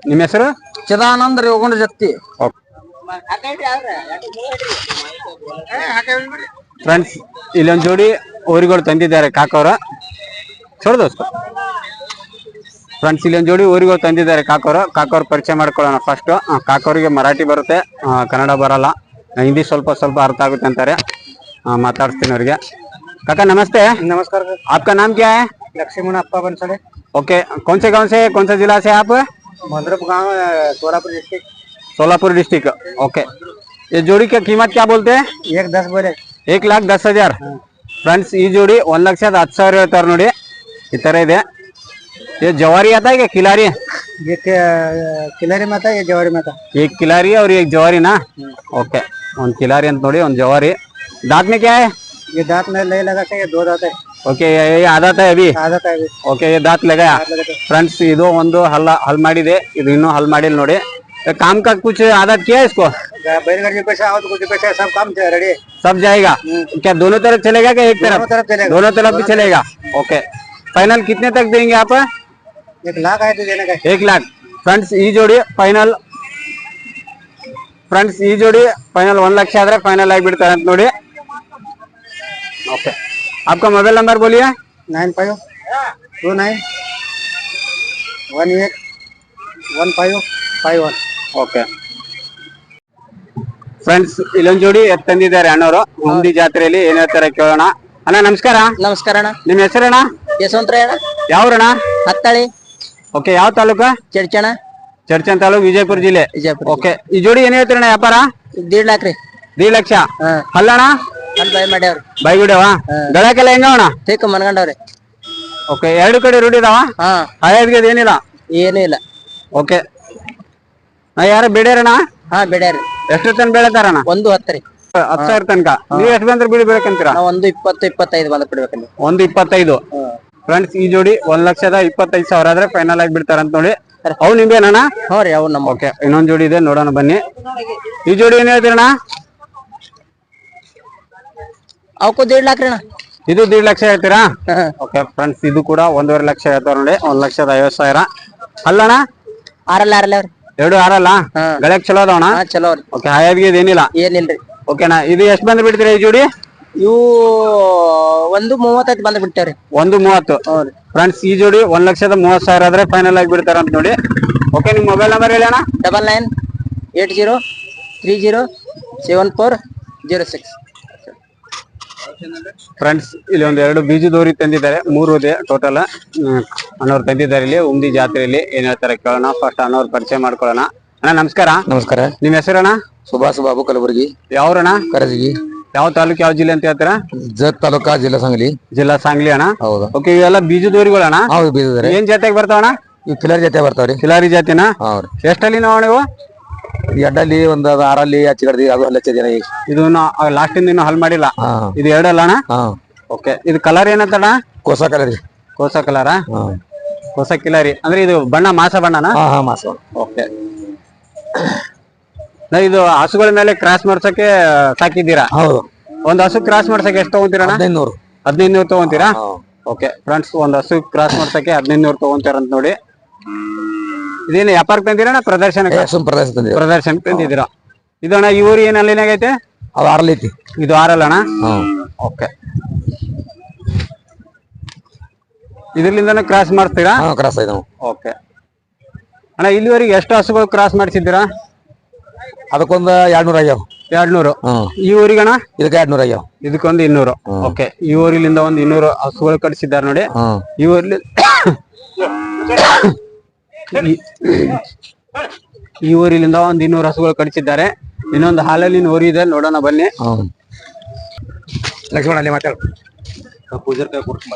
ನಿಮ್ಮ ಹೆಸರು ಚಿದಾನಂದ ರೇವಗೊಂಡ ಜತ್ತಿ ಫ್ರೆಂಡ್ಸ್ ಇಲ್ಲೊಂದ್ ಜೋಡಿ ಊರುಗಳು ತಂದಿದ್ದಾರೆ ಕಾಕವ್ರ छोड़ दो उसको फ्रेंड्स ಇಲ್ಲೊಂದು जोड़ी ऊरी तंदर काकोर काकोर पर्चय ಮಾಡ್ಕೊಳ್ಳೋಣ ಫಸ್ಟು काकोर के मराठी बरते कन्ड बर हिंदी स्वल्प स्वल्प अर्थ आगते ಮಾತಾಡ್ತೀನಿ काका नमस्ते नमस्कार आपका नाम क्या है लक्ष्मण अप्पा बंसड़े ओके कौन से गाँव से कौन सा जिला से आप मंद्रप गाँव Solapur district Solapur district okay ये जोड़ी का कीमत क्या बोलते हैं एक दस बोले एक लाख दस हज़ार फ्रेंड्स ये जोड़ी वन ಲಕ್ಷದ ಹತ್ತು ಸಾವಿರ ಹೇಳ್ತಾರೆ ನೋಡಿ. ಈ ತರ ये जवारी आता है क्या खिलारी ये किलरी माता ये जवारी माता एक खिलारी और एक जवारी ना ओके ಒಂದ್ ಕಿಲಾರಿ ಅಂತ ನೋಡಿ ಒಂದ್ ಜವಾರಿ दांत में क्या है ये दांत में नहीं लगा था ये दो दांत है ಓಕೆ ये आदत है अभी आदत है अभी ಓಕೆ ये दांत लगाया दांत लगा था ಫ್ರೆಂಡ್ಸ್ ಇದು ಒಂದು ಹಲ್ಲ ಹಲ್ ಮಾಡಿದೆ ಇದು ಇನ್ನೂ ಹಲ್ ಮಾಡಿಲ್ಲ ನೋಡಿ ये काम का कुछ आदत किया है इसको बैलगाड़ी के पैसा आओ तो कुछ पैसा सब काम रेडी सब जाएगा क्या दोनों तरफ चलेगा क्या एक दोनों तरफ तरफ चलेगा दोनों तरफ भी चलेगा ओके फाइनल कितने तक देंगे आप एक लाख आए तो देने का एक लाख ಫ್ರೆಂಡ್ಸ್ ಈ ಜೋಡಿ ಫೈನಲ್ ಫ್ರೆಂಡ್ಸ್ ಈ ಜೋಡಿ ಫೈನಲ್ ಒಂದ್ ಲಕ್ಷ ಆದ್ರೆ ಫೈನಲ್ ಆಗಿ ಬಿಡ್ತಾರೆ ಅಂತ ನೋಡಿ ಓಕೆ आपका मोबाइल नंबर बोलिए nine five two nine one eight one five five one okay friends ಇಲ್ಲೊಂದ್ ಜೋಡಿ ಎತ್ ತಂದಿದ್ದಾರೆ ಅಣ್ಣವರು ಮುಂದಿ ಜಾತ್ರೆಯಲ್ಲಿ ಏನ್ ಹೇಳ್ತಾರೆ ಕೇಳೋಣ ಅಣ್ಣ ನಮಸ್ಕಾರ ನಮಸ್ಕಾರ ಅಣ್ಣ ನಿಮ್ ಹೆಸರಣ್ಣ ಯಶವಂತರಾಯ ಅಣ್ಣ ಯಾವ್ರಣ್ಣ ಹತ್ತಳಿ ಓಕೆ ಯಾವ ತಾಲೂಕ? ಚಡ್ಚಣ ಚರ್ಚನ್ ತಾಲೂಕು ವಿಜಯಪುರ ಜಿಲ್ಲೆ. ವಿಜಯಪುರ ಓಕೆ ಈ ಜೋಡಿ ಏನ್ ಹೇಳ್ತೀರಣ್ಣ ವ್ಯಾಪಾರ? ದೀಡ್ ಲಕ್ಷ ರೀ. ದೀಡ್ ಲಕ್ಷ. ಹಾ. ಅಲ್ಲಣ್ಣ ಅಲ್ಲಿ ಬೈ ಮಾಡ್ಯಾವ್ರಿ. ಬೈಗುಡವ ಗಳಕ್ಕೆಲ್ಲ ಹೆಂಗವಣ ತೇಕ ಮನ್ಗಂಡವ್ರಿ. ಓಕೆ ಎರಡು ಕಡೆ ರೂಢಿ ಇದಾವ? ಹಾ. ಏನಿಲ್ಲ? ಏನೂ ಇಲ್ಲ. ಓಕೆ ನಾ ಯಾರ ಬೇಡ್ಯಾರಣ ಹಾ ಬಿಡ್ಯಾರಿ. ಎಷ್ಟು ತನ ಬೆಳತಾರಣ ಒಂದು ಹತ್ತು ರೀ ಹತ್ತು ಸಾವಿರ ತನಕ. ನೀವು ಎಷ್ಟು ಬಂದ್ರೆ ಬಿಡಿ ಬೇಕಂತೀರಾ ನಾವ್ ಒಂದು ಇಪ್ಪತ್ತು ಇಪ್ಪತ್ತೈದು ಬಂದ್ ಬಿಡ್ಬೇಕಲ್ಲಿ ಒಂದು ಇಪ್ಪತ್ತೈದು. ಫ್ರೆಂಡ್ಸ್ ಈ ಜೋಡಿ ಒಂದ್ ಲಕ್ಷದ ಇಪ್ಪತ್ತೈದು ಸಾವಿರ ಆದ್ರೆ ಫೈನಲ್ ಆಗಿ ಬಿಡ್ತಾರ ಅಂತ ನೋಡಿ. ಅವ್ ನಿಂಬೇನಣ್ಣ ಹ್ಞೂ ರೀ ಅವು ನಮ್ಮ ಓಕೆ ಇನ್ನೊಂದ್ ಜೋಡಿ ಇದೆ ನೋಡೋಣ ಬನ್ನಿ. ಈ ಜೋಡಿ ಏನ್ ಹೇಳ್ತೀರಣ್ಣ? ಅವಕ್ಕೂ ದೇಡ್ ಲಾಕ್ ರೀ ಅಣ್ಣ. ಇದು ದೀಡ್ ಲಕ್ಷ ಹೇಳ್ತೀರಾ? ಓಕೆ ಫ್ರೆಂಡ್ಸ್ ಇದು ಕೂಡ ಒಂದೂವರೆ ಲಕ್ಷ ಹೇಳ್ತಾರ ನೋಡಿ ಒಂದ್ ಲಕ್ಷದ ಐವತ್ ಸಾವಿರ. ಅಲ್ಲಣ್ಣ? ಆರಲ್ಲ ಆರಲ್ಲ ಅವ್ರಿ. ಎರಡು ಆರಲ್ಲ. ಗಳಕ್ ಚಲೋ ಅದಾವಣ್ಣ? ಚಲೋ ಓಕೆ ಓಕೆ ಹಾಯಾದ್ಗೆ ಏನಿಲ್ಲ ಏನಿಲ್ರಿ. ಓಕೆನಾ ಇದು ಎಷ್ಟ್ ಬಂದ್ ಬಿಡ್ತೀರಾ ಈ ಜೋಡಿ? ಇವು ಒಂದು ಮೂವತ್ತೈದು ಬಂದ್ ಬಿಡ್ತೇವ್ರಿ ಒಂದು ಮೂವತ್ತು. ಫ್ರೆಂಡ್ಸ್ ಈ ಜೋಡಿ ಒಂದ್ ಲಕ್ಷದ ಮೂವತ್ ಸಾವಿರ ಆದ್ರೆ ಫೈನಲ್ ಆಗಿ ಬಿಡ್ತಾರ ಅಂತ ನೋಡಿ. ಓಕೆ ನಿಮ್ ಮೊಬೈಲ್ ನಂಬರ್ ಹೇಳಿ ಅಣ್ಣ. Double nine eight zero three zero seven four zero six friends ಇಲ್ಲಿ ಒಂದ್ ಎರಡು ಬೀಜದೋರಿ ತಂದಿದ್ದಾರೆ. ಮೂರು ಇದೆ ಟೋಟಲ್ ಅಣ್ಣವ್ರು ತಂದಿದ್ದಾರೆ ಇಲ್ಲಿ. ಉಂದಿ ಜಾತ್ರೆಯಲ್ಲಿ ಏನ್ ಹೇಳ್ತಾರೆ ಕೇಳೋಣ. ಫಸ್ಟ್ ಅಣ್ಣವ್ರ ಪರಿಚಯ ಮಾಡ್ಕೊಳ್ಳೋಣ. ಅಣ್ಣ ನಮಸ್ಕಾರ. ನಮಸ್ಕಾರ. ನಿಮ್ ಹೆಸರಣ್ಣ ಸುಭಾಷ್ ಬಾಬು ಕಲಬುರ್ಗಿ. ಯಾವ್ರಣ್ಣ? ಕರಜಗಿ. ಯಾವ ತಾಲೂಕು ಯಾವ ಜಿಲ್ಲೆ ಅಂತ ಹೇಳ್ತೀರಾ? ಜತ್ ತಾಲೂಕಾ ಜಿಲ್ಲಾ ಸಂಗಲಿ. ಜಿಲ್ಲಾ ಸಾಂಗ್ಲಿ ಅಣ್ಣ. ಹೌದು. ಓಕೆ ಇವೆಲ್ಲ ಬೀಜದೋರಿಗಳಣ್ಣ ಹೌದು ಬೀದಿದ್ದಾರೆ ಏನ್ ಜಾತಿಯಾಗಿ ಬರ್ತಾವಣ್ಣ? ಈ ಕಿಲರ್ ಜೊತೆ ಬರ್ತಾವ್ರಿ. ಕಿಲಾರಿ ಜಾತಿನ? ಹೌದ್ರಿ ಎಷ್ಟಲ್ಲಿ ನಾವು ನೀವು ಈ ಅಡ್ಡಲ್ಲಿ ಒಂದ್ ಅದ್ ಆರಲ್ಲಿ ಹಚ್ಚಿಗಡ್ದಿ ಅದು ಅಲ್ಲಿ ಹಚ್ಚಿದಿನ ಇದು ಲಾಸ್ಟ್ ಇಂದ ಇನ್ನು ಹಲ್ ಮಾಡಿಲ್ಲ. ಹಾ. ಇದು ಎರಡಲ್ಲ ಅಣ್ಣ? ಹಾ. ಓಕೆ ಇದು ಕಲರ್ ಏನಂತಣ್ಣ ಕೋಸ ಕಲರಿ ಕೋಸ ಕಲರ ಹಾ. ಹೊಸ ಕಿಲಾರಿ. ಅಂದ್ರೆ ಇದು ಬಣ್ಣ ಮಾಸ ಬಣ್ಣನಾ? ಹಾ ಹಾ ಮಾಸ. ಓಕೆ ನಾ ಇದು ಹಸುಗಳ ಮೇಲೆ ಕ್ರಾಸ್ ಮಾಡ್ಸಕ್ಕೆ ಸಾಕಿದ್ದೀರಾ? ಹೌದು. ಒಂದ್ ಹಸು ಕ್ರಾಸ್ ಮಾಡ್ಸಕ್ಕೆ ಎಷ್ಟು ತಗೊಂತೀರಾ ಹದಿನೈದು ಹದಿನೈದು ನೂರು ತಗೊಂತೀರಾ ಓಕೆ ಫ್ರೆಂಡ್ಸ್ ಒಂದ್ ಹಸು ಕ್ರಾಸ್ ಮಾಡ್ಸಕ್ಕೆ ಹದಿನೈದು ನೂರು ತಗೊಂತಾರಂತ ನೋಡಿ. ಇದೇನು ವ್ಯಾಪಾರಕ್ಕೆ ತಂದಿರಾ ಪ್ರದರ್ಶನ ಪ್ರದರ್ಶನ ಪ್ರದರ್ಶನಕ್ಕೆ ತಂದಿದ್ದೀರಾ? ಇದಣ್ಣ ಈ ಊರು ಏನ್ ಅಲ್ಲಿನಾಗೈತೆ ಅದು ಆರಲೈತಿ. ಇದು ಆರಲ್ಲ ಅಣ್ಣ ಓಕೆ. ಇದರಿಂದ ಕ್ರಾಸ್ ಮಾಡ್ತೀರಾ? Cross okay. ಅಣ್ಣ ಇಲ್ಲಿವರೆಗೆ ಎಷ್ಟು ಹಸುಗಳು ಕ್ರಾಸ್ ಮಾಡಿಸಿದ್ದೀರಾ? ಅದಕ್ಕೊಂದ್ ಎರಡ್ ನೂರ ಆಗ್ಯಾವ ಎರಡ್ ನೂರು ಹ್ಮ್ ಈ ಊರಿಗಣ? ಇದಕ್ಕೆ ಎರಡ್ ನೂರ ಆಗ್ಯಾವ ಇದಕ್ಕೊಂದು ಇನ್ನೂರು. ಓಕೆ. ಈ ಊರಿಲಿಂದ ಒಂದು ಇನ್ನೂರು ಹಸುಗಳು ಕಟ್ಸಿದ್ದಾರೆ ನೋಡಿ. ಹ್ಮ್ ಈ ಊರ್ಲಿ ಈ- ಈ ಊರಿಲಿಂದ ಒಂದು ಇನ್ನೂರು ಹಸುಗಳು ಕಟ್ಸಿದ್ದಾರೆ ಇನ್ನೊಂದು ಹಾಲಲ್ಲಿ ಊರಿ ಇದೆ. ನೋಡೋಣ ಬನ್ನಿ. ಹ್ಮ್ ಲಕ್ಷ್ಮಣ ಅಲ್ಲಿ ಮಾತಾಡು. ಪೂಜಾರ್ ಕೈ ಕೊಡ್ತು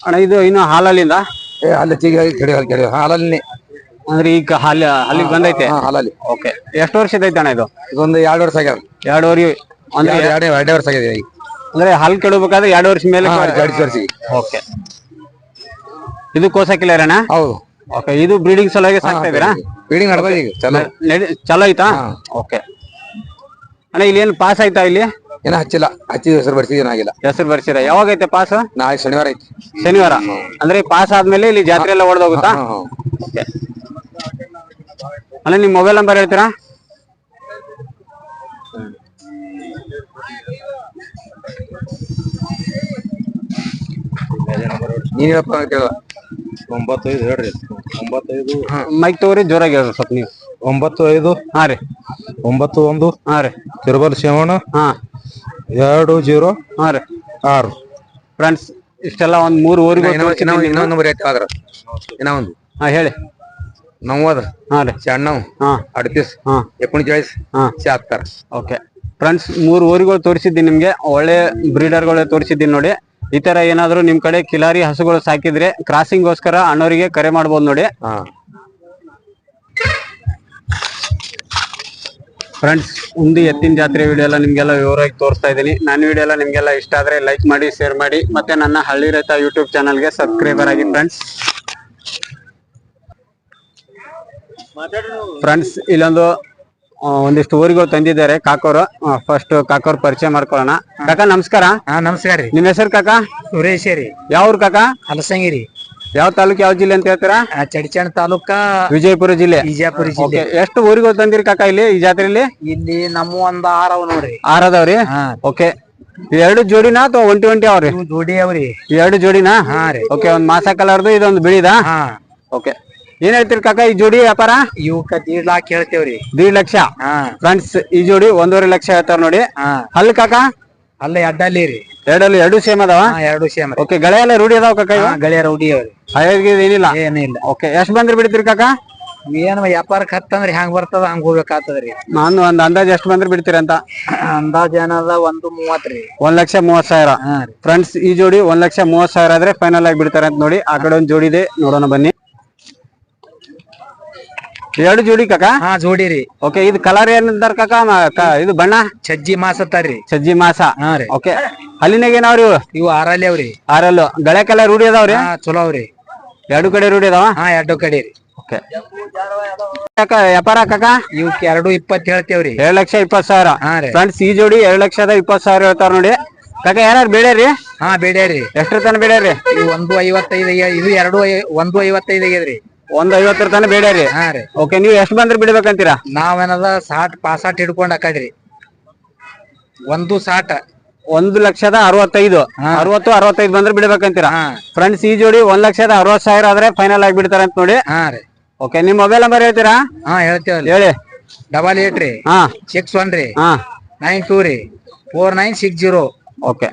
ಅಣ್ಣ ಇದು ಇನ್ನು ಹಾಲಲ್ಲಿಂದ? ಏ ಅಲ್ಲಿ ಚಿಗಿ ಕೆಡಿ ಕೆಡಿ ಹಾಲಲ್ಲಿ ಅಂದ್ರೆ ಈಗ ಹಾಲ ಅಲ್ಲಿಗೆ ಬಂದೈತೆ? ಹಾಲಲ್ಲಿ ಓಕೆ. ಎಷ್ಟು ವರ್ಷದ ಐತೆ ಅಣ್ಣ ಇದು? ಇದೊಂದು ಎರಡು ವರ್ಷ ಆಗ್ಯಾವ ಎರಡೂವರೆ ಅಂದ್ರೆ ಎರಡು ಎರಡೇ ವರ್ಷ ಆಗಿದೆ ಈಗ. ಅಂದ್ರೆ ಹಾಲ್ ಕೆಡಬೇಕಾದ್ರೆ ಎರಡು ವರ್ಷ ಮೇಲೆ ಹಾ, ಎರಡು ವರ್ಷಿಗೆ ಓಕೆ. ಇದು ಕೋಸಕ್ಕಿಲ್ಲ ಕಿಲರಣ್ಣ ಹೌದು. ಓಕೆ ಇದು ಬ್ರೀಡಿಂಗ್ ಸಲುವಾಗಿ ಸಾಕ್ತಾ ಫೀಡಿಂಗ್ ನಡ್ದ ಈಗ ಚಲೋ. ನಡಿ- ಚಲೋ ಐತಾ ಓಕೆ. ಅಣ್ಣ ಇಲ್ಲಿ ಏನು ಪಾಸ್ ಆಯ್ತಾ ಇಲ್ಲಿ? ಏನ ಹಚ್ಚಿಲ್ಲ. ಹಚ್ಚಿದ ಹೆಸರು ಬರ್ಸಿದ್ ಏನಾಗಿಲ್ಲ. ಹೆಸರು ಬರ್ಸಿರ? ಯಾವಾಗ ಐತೆ ಪಾಸ್ ನಾಳೆ ಶನಿವಾರ ಐತಿ. ಶನಿವಾರ? ಅಂದ್ರೆ ಪಾಸ್ ಆದ್ಮೇಲೆ ಇಲ್ಲಿ ಜಾತ್ರೆ ಎಲ್ಲ ಹ್ಮ್, ಹ್ಮ್. ಅಲ್ಲ ನಿಮ್ ಮೊಬೈಲ್ ನಂಬರ್ ಹೇಳ್ತೀರಾ? ನೀನ್ ಹೇಳಪ್ಪ ಹೇಳ ಒಂಬತ್ತೈದು ಹೇಳ್ರಿ. ಒಂಬತ್ತೈದು. ಮೈಕ್ ತಗೋರಿ ಜೋರಾಗಿ ಹೇಳ್ರಿ ಸ್ವಲ್ಪ ನೀವು. ಒಂಬತ್ತು ಐದು ಹಾ ರೀ. ಒಂಬತ್ತು ಒಂದು. ಹಾ ರೀ. ತಿರುಬಲ್ ಶಿವಣ್ಣ ಹಾ. ಎರಡು ಜೀರೋ ಹಾ ರೀ. ಆರು. ಫ್ರೆಂಡ್ಸ್ ಇಷ್ಟೆಲ್ಲ ಒಂದ್ ಮೂರು ಊರಿಗೆ ಇನ್ನೊಂದು ನಂಬರ್ ಐತಿ ಆದ್ರ. ಇನ್ನ ಒಂದು. ಹಾ ಹೇಳಿ. ನವ್ವದ ಹಾ ರೀ. ಶಣ್ಣವ್ ಹಾ. ಅಡತೀಸ್? ಹಾ. ಎಪ್ಪಣಿಚಾಳಿಸ್ ಹಾ. ಶಹಾತ್ತರ ಓಕೆ ಫ್ರೆಂಡ್ಸ್ ಮೂರು ಊರುಗಳು ತೋರಿಸಿದ್ದೀನಿ ನಿಮ್ಗೆ. ಒಳ್ಳೆ ಬ್ರೀಡರ್ಗಳು ತೋರಿಸಿದ್ದೀನಿ ನೋಡಿ. ಈ ತರ ಏನಾದ್ರು ನಿಮ್ ಕಡೆ ಕಿಲಾರಿ ಹಸುಗಳು ಸಾಕಿದ್ರೆ ಕ್ರಾಸಿಂಗ್ಗೋಸ್ಕರ ಅಣ್ಣವರಿಗೆ ಕರೆ ಮಾಡ್ಬೋದು ನೋಡಿ. ಫ್ರೆಂಡ್ಸ್ ಮುಂದೆ ಎತ್ತಿನ ಜಾತ್ರೆ ವಿಡಿಯೋ ಎಲ್ಲ ನಿಮ್ಗೆಲ್ಲ ವಿವರವಾಗಿ ತೋರಿಸ್ತಾ ಇದ್ದೀನಿ. ನನ್ನ ವಿಡಿಯೋ ಎಲ್ಲ ನಿಮ್ಗೆಲ್ಲ ಇಷ್ಟ ಆದ್ರೆ ಲೈಕ್ ಮಾಡಿ ಶೇರ್ ಮಾಡಿ ಮತ್ತೆ ನನ್ನ ಹಳ್ಳಿ ರೈತ ಯೂಟ್ಯೂಬ್ ಚಾನಲ್ಗೆ ಸಬ್ಸ್ಕ್ರೈಬರ್ ಆಗಿ ಫ್ರೆಂಡ್ಸ್ ಫ್ರೆಂಡ್ಸ್ ಇಲ್ಲೊಂದು ಒಂದಿಷ್ಟು ಹೋಗಿ ತಂದಿದ್ದಾರೆ ಕಾಕೋರು. ಫಸ್ಟ್ ಕಾಕೋರ್ ಪರಿಚಯ ಮಾಡ್ಕೊಳ್ಳೋಣ. ಕಾಕ ನಮಸ್ಕಾರ. ಹಾ ನಮಸ್ಕಾರ ರೀ. ನಿಮ್ ಹೆಸರು ಕಾಕ? ಸುರೇಶ್ ರೀ. ಯಾವ ಊರು ಕಾಕ? ಹಲಸಂಗಿ ರೀ ಯಾವ ತಾಲೂಕ್ ಯಾವ ಜಿಲ್ಲೆ ಅಂತ ಹೇಳ್ತೀರಾ? ಚಡಿಚಣ ತಾಲೂಕ ವಿಜಯಪುರ ಜಿಲ್ಲೆ. ವಿಜಯಪುರ ಜಿಲ್ಲೆ. ಎಷ್ಟು ಊರಿಗೆ ತಂದಿರಿ ಕಾಕ ಇಲ್ಲಿ ಈ ಜಾತ್ರೆಯಲ್ಲಿ? ಇಲ್ಲಿ ನಮ್ಮ ಒಂದ್ ಆರ್ ಅವ ನೋಡ್ರಿ. ಆರದವ್ರಿ? ಅದಾವ್ರಿ ಓಕೆ. ಎರಡು ಜೋಡಿನಾ ಅಥವಾ ಒಂಟಿ ಒಂಟಿ ಅವ್ರಿ? ಜೋಡಿ ಅವ್ರಿ. ಎರಡು ಜೋಡಿನಾ? ಹಾ ರೀ. ಓಕೆ ಒಂದ್ ಮಾಸ ಕಲರ್ದು ಇದೊಂದು ಬಿಳಿದಾ? ಹಾ. ಓಕೆ. ಏನ್ ಹೇಳ್ತೀರಿ ಕಾಕ ಈ ಜೋಡಿ ವ್ಯಾಪಾರ? ಇವಕ್ಕ ದೀಡ್ ಲಾಕ್ ಹೇಳ್ತೇವ್ರಿ. ದೀಡ್ ಲಕ್ಷ. ಫ್ರೆಂಡ್ಸ್ ಈ ಜೋಡಿ ಒಂದೂವರೆ ಲಕ್ಷ ಹೇಳ್ತಾರ ನೋಡಿ. ಹಲ್ ಕಾಕ? ಅಲ್ಲ ಅಡ್ಡಲ್ಲಿ ರೀ ಎರಡಲ್ಲಿ ಎರಡು ಸೇಮ್ ಅದಾವ? ಹಾ ಎರಡು ಸೇಮ್ ರೀ. ಓಕೆ ಗಳೆ ಎಲ್ಲ ರೂಢಿ ಅದಾವ ಕಾಕ ಇವ ಹಾ, ಗಳಿಯ ರೌಡಿ ಅವ್ರಿ ಹಾಗಾಗಿ ಏನಿಲ್ಲ? ಏನಿಲ್ಲ ಓಕೆ ಎಷ್ಟ್ ಬಂದ್ರೆ ಬಿಡ್ತೀರಿ ಕಾಕ? ಏನ್ ವ್ಯಾಪಾರಕ್ಕೆ ಹತ್ತಂದ್ರೆ ಹೆಂಗ್ ಬರ್ತದ ಹಂಗ ಹೋಗ್ಬೇಕಾಗ್ತದ್ರಿ ನಾನು ಒಂದ್ ಅಂದಾಜ್ ಎಷ್ಟ್ ಬಂದ್ರೆ ಬಿಡ್ತೀರಿ ಅಂತ? ಅಂದಾಜ್ ಏನದ ಒಂದು ರೀ. ಒಂದ್ ಲಕ್ಷ ಮೂವತ್ ಸಾವಿರ. ಹಾ ರೀ. ಫ್ರೆಂಡ್ಸ್ ಈ ಜೋಡಿ ಒಂದ್ ಲಕ್ಷ ಮೂವತ್ ಸಾವಿರ ಆದ್ರೆ ಫೈನಲ್ ಆಗಿ ಬಿಡ್ತಾರೆ ಅಂತ ನೋಡಿ. ಆ ಕಡೆ ಒಂದ್ ಜೋಡಿ ಇದೆ ನೋಡೋಣ ಬನ್ನಿ. ಎರಡು ಜೋಡಿ ಕಾಕ? ಹಾ ಜೋಡಿ ರೀ. ಓಕೆ ಇದು ಕಲರ್ ಏನಂತಾರ ಕಾಕ? ಮ- ಕ- ಇದು ಬಣ್ಣ? ಸಜ್ಜಿ ಮಾಸ ಅತ್ತಾರ್ರಿ ಸಜ್ಜಿ ಮಾಸ? ಹಾ ರೀ. ಓಕೆ ಅಲ್ಲಿನಾಗ ಏನಾವ್ರಿ ಇವು? ಇವು ಆರಲ್ಲಿ ಅವ್ರಿ ಆರಲ್ಲು. ಗಳೆಕೆಲ್ಲ ರೂಢಿ ಅದಾವ್ರಿ ಹಾ ಚಲೋ ಅವ್ರಿ ಎರಡು ಕಡೆ ರೂಢಿ ಅದಾವ? ಹಾ ಎರಡು ಕಡೆ ರೀ. ಓಕೆ ಕಾಕ ವ್ಯಾಪಾರ ಕಾಕ? ಇವಕ್ ಎರಡು ಇಪ್ಪತ್ ಹೇಳ್ತೇವ್ರಿ ಎರಡ್ ಲಕ್ಷ ಇಪ್ಪತ್ ಸಾವಿರ. ಹಾ ರೀ. ಫ್ರೆಂಡ್ಸ್ ಈ ಜೋಡಿ ಎರಡ್ ಲಕ್ಷದ ಇಪ್ಪತ್ ಸಾವಿರ ಹೇಳ್ತಾರ ನೋಡಿ. ಕಾಕ ಯಾರು ಬೇಡ್ರಿ ಹಾ ಬೇಡ್ಯಾರಿ ಎಷ್ಟ್ರ ತನ ಬೇಡ್ಯಾರಿ ಇವು ಒಂದು ಐವತ್ತೈದು ಇದು ಎರಡು ಐ- ಒಂದು ಐವತ್ತೈದು ಆಗ್ಯದ್ರಿ ಒಂದ್ ಐವತ್ತರ ತನ ರೀ. ಹಾ ರೀ. ಓಕೆ ನೀವು ಎಷ್ಟ್ ಬಂದ್ರೆ ಬಿಡ್ಬೇಕಂತೀರಾ? ನಾವೇನದ ಸಾಟ್ ಪಾಸಾಟ್ ಹಿಡ್ಕೊಂಡ್ ಆಕಡ್ರಿ ಒಂದು ಸಾಟ್. ಒಂದು ಲಕ್ಷದ ಅರವತ್ತೈದು. ಅರವತ್ತು ಅರವತ್ತೈದು ಬಂದ್ರೆ ಬಿಡ್ಬೇಕಂತೀರಾ? ಹಾ. ಫ್ರೆಂಡ್ಸ್ ಈ ಜೋಡಿ ಒಂದ್ ಲಕ್ಷದ ಅರವತ್ ಸಾವಿರ ಆದ್ರೆ ಫೈನಲ್ ಆಗಿ ಬಿಡ್ತಾರ ಅಂತ ನೋಡಿ. ಹಾ ರೀ. ಓಕೆ ನಿಮ್ ಮೊಬೈಲ್ ನಂಬರ್ ಹೇಳ್ತೀರಾ? ಹಾ ಹೇಳ್ತೀವಿ ಹೇಳಿ. ಡಬಲ್ ಏಟ್ ರೀ. ಹಾ. ಸಿಕ್ಸ್ ಒನ್ ರೀ. ಹಾ. ನೈನ್ ಟೂ ರೀ. Four nine six zero okay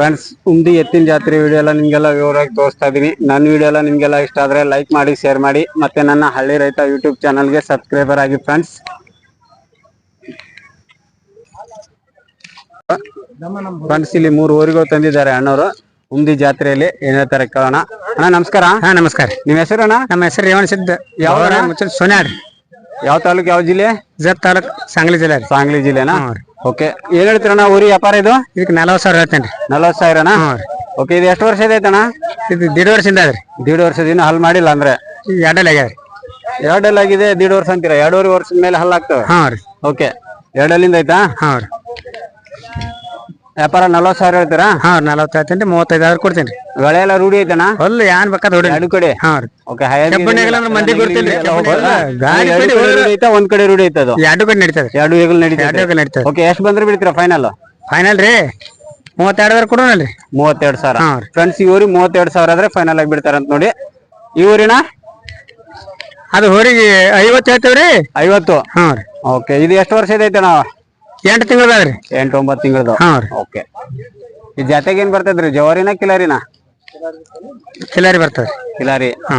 friends Umdi ಎತ್ತಿನ ಜಾತ್ರೆ ವಿಡಿಯೋ ಎಲ್ಲ ನಿಮ್ಗೆಲ್ಲ ವಿವರವಾಗಿ ತೋರಿಸ್ತಾ ಇದೀನಿ. ನನ್ನ ವಿಡಿಯೋ ಎಲ್ಲ ನಿಮ್ಗೆಲ್ಲ ಇಷ್ಟ ಆದ್ರೆ ಲೈಕ್ ಮಾಡಿ ಶೇರ್ ಮಾಡಿ ಮತ್ತೆ ನನ್ನ ಹಳ್ಳಿ ರೈತ ಯೂಟ್ಯೂಬ್ ಚಾನಲ್ಗೆ ಸಬ್ಸ್ಕ್ರೈಬರ್ ಆಗಿ ಫ್ರೆಂಡ್ಸ್ ಫ್ರೆಂಡ್ಸ್ ಇಲ್ಲಿ ಮೂರು ಊರಿಗಳು ತಂದಿದ್ದಾರೆ ಅಣ್ಣವರು. ಉಂದಿ ಜಾತ್ರೆಯಲ್ಲಿ ಏನ್ ಹೇಳ್ತಾರೆ ಕೇಳೋಣ. ಅಣ್ಣ ನಮಸ್ಕಾರ. ಹಾ ನಮಸ್ಕಾರ. ನಿಮ್ಮ ಹೆಸರು ಅಣ್ಣ? ನಮ್ಮ ಹೆಸರು ರೇವಣ ಸಿದ್ದ ಯಾವ ಯಾವ ತಾಲೂಕ್ ಯಾವ ಜಿಲ್ಲೆ? ಜತ್ ತಾಲೂಕ್ ಸಾಂಗ್ಲಿ ಜಿಲ್ಲೆ ರೀ. ಸಾಂಗ್ಲಿ ಜಿಲ್ಲೆನಾ. ಓಕೆ. ಏನ್ ಹೇಳ್ತೀರಣ್ಣ ಊರಿ ವ್ಯಾಪಾರ ಇದು? ಇದಕ್ಕೆ ನಲವತ್ತು ಸಾವಿರ ಹೇಳ್ತೇನೆ ರೀ. ನಲವತ್ತು ಸಾವಿರನಾ? ಓಕೆ ಇದು ಎಷ್ಟು ವರ್ಷ ಐತಣ್ಣ ಇದು ದೀಡ್ ವರ್ಷದಿಂದ ಅದ್ರಿ ದೀಡ್ ವರ್ಷದಿಂದ ಇನ್ನು ಹಲ್ ಮಾಡಿಲ್ಲ ಅಂದ್ರೆ? ಎರಡಲ್ಲಿ ಆಗ್ಯಾವ ರೀ. ಎರಡಲ್ ಆಗಿದೆ ದೀಡ್ ವರ್ಷ ಅಂತೀರಾ? ಎರಡೂವರೆ ವರ್ಷದ ಮೇಲೆ ಹಲ್ ಆಗ್ತವೆ? ಹಾಂ ರೀ. ಓಕೆ. ಎರಡಲ್ಲಿಂದ ಆಯ್ತಾ? ಹಾ ರೀ. ವ್ಯಾಪಾರ ನಲ್ವತ್ ಸಾವಿರ ಹೇಳ್ತೀರಾ? ಹಾ ನಲವತ್ತು ಹೇಳ್ತೇನೆ ಮೂವತ್ತೈದು ಸಾವಿರ ಕೊಡ್ತೀನಿ. ಗಳೆ ಎಲ್ಲ ರೂಢಿ ಐತಣ್ಣ ಹೊಲ್ಲು ಏನ್ ಬೇಕಾದ ಹೊಡಿ ಎರಡು ಕಡೆ? ಹಾಂ ರೀ. ಓಕೆ ಕೆಬ್ಬಣ್ಣಿಗೆಲ್ಲ ಅಂದ್ರೆ ಮಂದಿ ಗೊತ್ತಿಲ್ಲ ರೀ. ಗಾಡಿ ಎರಡು ಕಡೆ ರೂಢಿ ಐತಾ ಒಂದ್ ಕಡೆ ರೂಢಿ ಐತದು ಎರಡು ಕಡೆ ನಡೀತದೆ. ಎರಡು ಎರಡು ನಡೀತದೆ. ಓಕೆ ಎಷ್ಟು ಬಂದ್ರೆ ಬಿಡ್ತೀರಾ ಫೈನಲ್ ಫೈನಲ್ ರೀ ಮೂವತ್ತೆರಡು ಕೊಡೋಣ ರೀ ಮೂವತ್ತೆರಡು ಸಾವಿರ. ಫ್ರೆಂಡ್ಸ್ ಇವ್ರಿ ಮೂವತ್ತೆರಡು ಸಾವಿರ ಆದ್ರೆ ಫೈನಲ್ ಆಗಿ ಬಿಡ್ತಾರ ಅಂತ ನೋಡಿ. ಈ ಊರಿನ? ಅದು ಹೋರಿಗೆ ಐವತ್ತು ಹೇಳ್ತೇವ್ರಿ? ಐವತ್ತು. ಹಾ ರೀ. ಓಕೆ ಇದು ಎಷ್ಟು ವರ್ಷ ಐತಣ್ಣ ಎಂಟು ತಿಂಗಳದ ರೀ ಎಂಟು ಒಂಬತ್ತು ತಿಂಗಳದ. ಹಾಂ ರೀ. ಓಕೆ ಈ ಜಾತೆಗೆ ಏನ್ ಬರ್ತದ್ರಿ? ಜವಾರಿನ ಕಿಲಾರಿನ? ಕಿಲಾರಿ ಬರ್ತದೆ ಕಿಲಾರಿ. ಹಾ.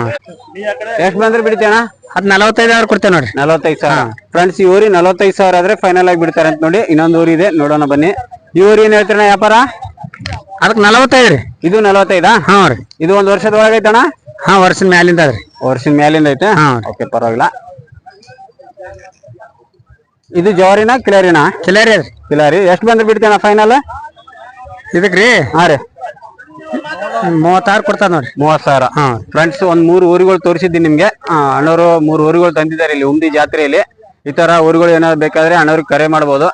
ಎಷ್ಟ್ ಬಂದ್ರೆ ಬಿಡ್ತೇನ ಅದ್ ನಲವತ್ತೈದು ಸಾವಿರ ಕೊಡ್ತೇವೆ ನೋಡ್ರಿ. ನಲವತ್ತೈದು ಸಾವಿರ. ಫ್ರೆಂಡ್ಸ್ ಈ ಊರಿ ನಲವತ್ತೈದು ಸಾವಿರ ಆದ್ರೆ ಫೈನಲ್ ಆಗಿ ಬಿಡ್ತಾರೆ ಅಂತ ನೋಡಿ ಇನ್ನೊಂದು ಊರಿ ಇದೆ. ನೋಡೋಣ ಬನ್ನಿ. ಈ ಊರಿ ಏನ್ ಹೇಳ್ತೀರಣ್ಣ ವ್ಯಾಪಾರ? ಅದಕ್ಕೆ ನಲವತ್ತೈದು ರೀ. ಇದು ನಲವತ್ತೈದಾ? ಹಾ ರೀ. ಇದು ಒಂದ್ ವರ್ಷದ ಒಳಗೆ ಐತಣ ಹಾ ವರ್ಷದ ಮ್ಯಾಲಿಂದ ಅದ್ರಿ. ವರ್ಷದ ಮ್ಯಾಲಿಂದ ಐತೆ? ಹಾ. ಓಕೆ ಪರವಾಗಿಲ್ಲ. ಇದು ಜವಾರಿನ ಕಿಲಾರಿನ? ಕಿಲಾರಿ ಅದ್ರಿ. ಕಿಲಾರಿ. ಎಷ್ಟು ಬಂದ್ರೆ ಬಿಡ್ತೇನ ಫೈನಲ್ ಇದಕ್ಕೆ ರೀ ಹಾ ರೀ. ಮೂವತ್ತಾರು ಕೊಡ್ತಾರ ನೋಡ್ರಿ. ಮೂವತ್ ಸಾವಿರ ಹಾಂ. ಫ್ರೆಂಡ್ಸ್ ಒಂದ್ ಮೂರು ಊರುಗಳು ತೋರಿಸಿದ್ದೀನಿ ನಿಮ್ಗೆ. ಅಣ್ಣವರು ಮೂರು ಊರುಗಳು ತಂದಿದ್ದಾರೆ ಇಲ್ಲಿ ಉಮ್ದಿ ಜಾತ್ರೆಯಲ್ಲಿ. ಈ ತರ ಊರುಗಳು ಏನಾದ್ರು ಬೇಕಾದ್ರೆ ಅಣ್ಣವ್ರಿಗೆ ಕರೆ ಮಾಡ್ಬೋದು.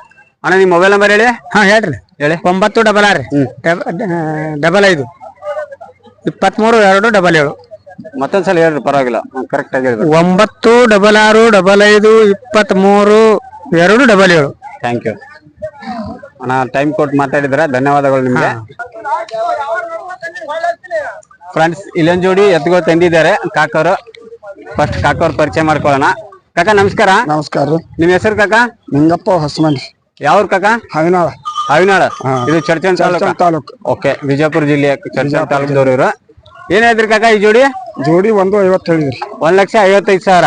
ಅಣ್ಣ ನಿಮ್ ಮೊಬೈಲ್ ನಂಬರ್ ಹೇಳಿ? ಹಾ ಹೇಳ್ರಿ. ಹೇಳಿ. ಒಂಬತ್ತು ಡಬಲ್ ಆರು. ಡಬಲ್ ಐದು. ಇಪ್ಪತ್ಮೂರು ಎರಡು ಡಬಲ್ ಏಳು. ಮತ್ತೊಂದ್ಸಲ ಹೇಳ್ರಿ ಪರವಾಗಿಲ್ಲ. ಕರೆಕ್ಟ್ ಆಗಿ ಒಂಬತ್ತು ಡಬಲ್ ಆರು ಡಬಲ್ ಐದು ಇಪ್ಪತ್ಮೂರು ಎರಡು ಡಬಲ್ ಏಳು. ಥ್ಯಾಂಕ್ ಯು ಅಣ್ಣ ಟೈಮ್ ಕೊಟ್ಟು ಮಾತಾಡಿದ್ರ ಧನ್ಯವಾದಗಳು ನಿಮಗೆ. ಫ್ರೆಂಡ್ಸ್ ಇಲ್ಲೊಂದು ಜೋಡಿ ಎತ್ತುಗಳು ತಂದಿದ್ದಾರೆ. ಕಾಕೋರು ಫಸ್ಟ್ ಕಾಕೋರ್ ಪರಿಚಯ ಮಾಡ್ಕೊಳ್ಳೋಣ. ಕಾಕ ನಮಸ್ಕಾರ. ನಮಸ್ಕಾರ. ರೀ ನಿಮ್ ಹೆಸರು ಕಾಕ? ನಿಂಗಪ್ಪ ಹೊಸಮನಿ. ಯಾವ್ರ ಕಾಕ? ಹವಿನಾಳ. ಹಾವಿನಾಳ. ಇದು ಚರ್ಚನ್ ತಾಲೂಕು? ತಾಲೂಕು. ಓಕೆ ವಿಜಯಪುರ ಜಿಲ್ಲೆಯ ಚರ್ಚನ್ ತಾಲೂಕದವ್ರು ಇವರು. ಏನ್ ಹೇಳ್ತೀರಿ ಕಾಕ ಈ ಜೋಡಿ? ಜೋಡಿ ಒಂದು ಐವತ್ತು ಹೇಳಿದ್ರಿ. ಒಂದ್ ಲಕ್ಷ ಐವತ್ತೈದು ಸಾವಿರ.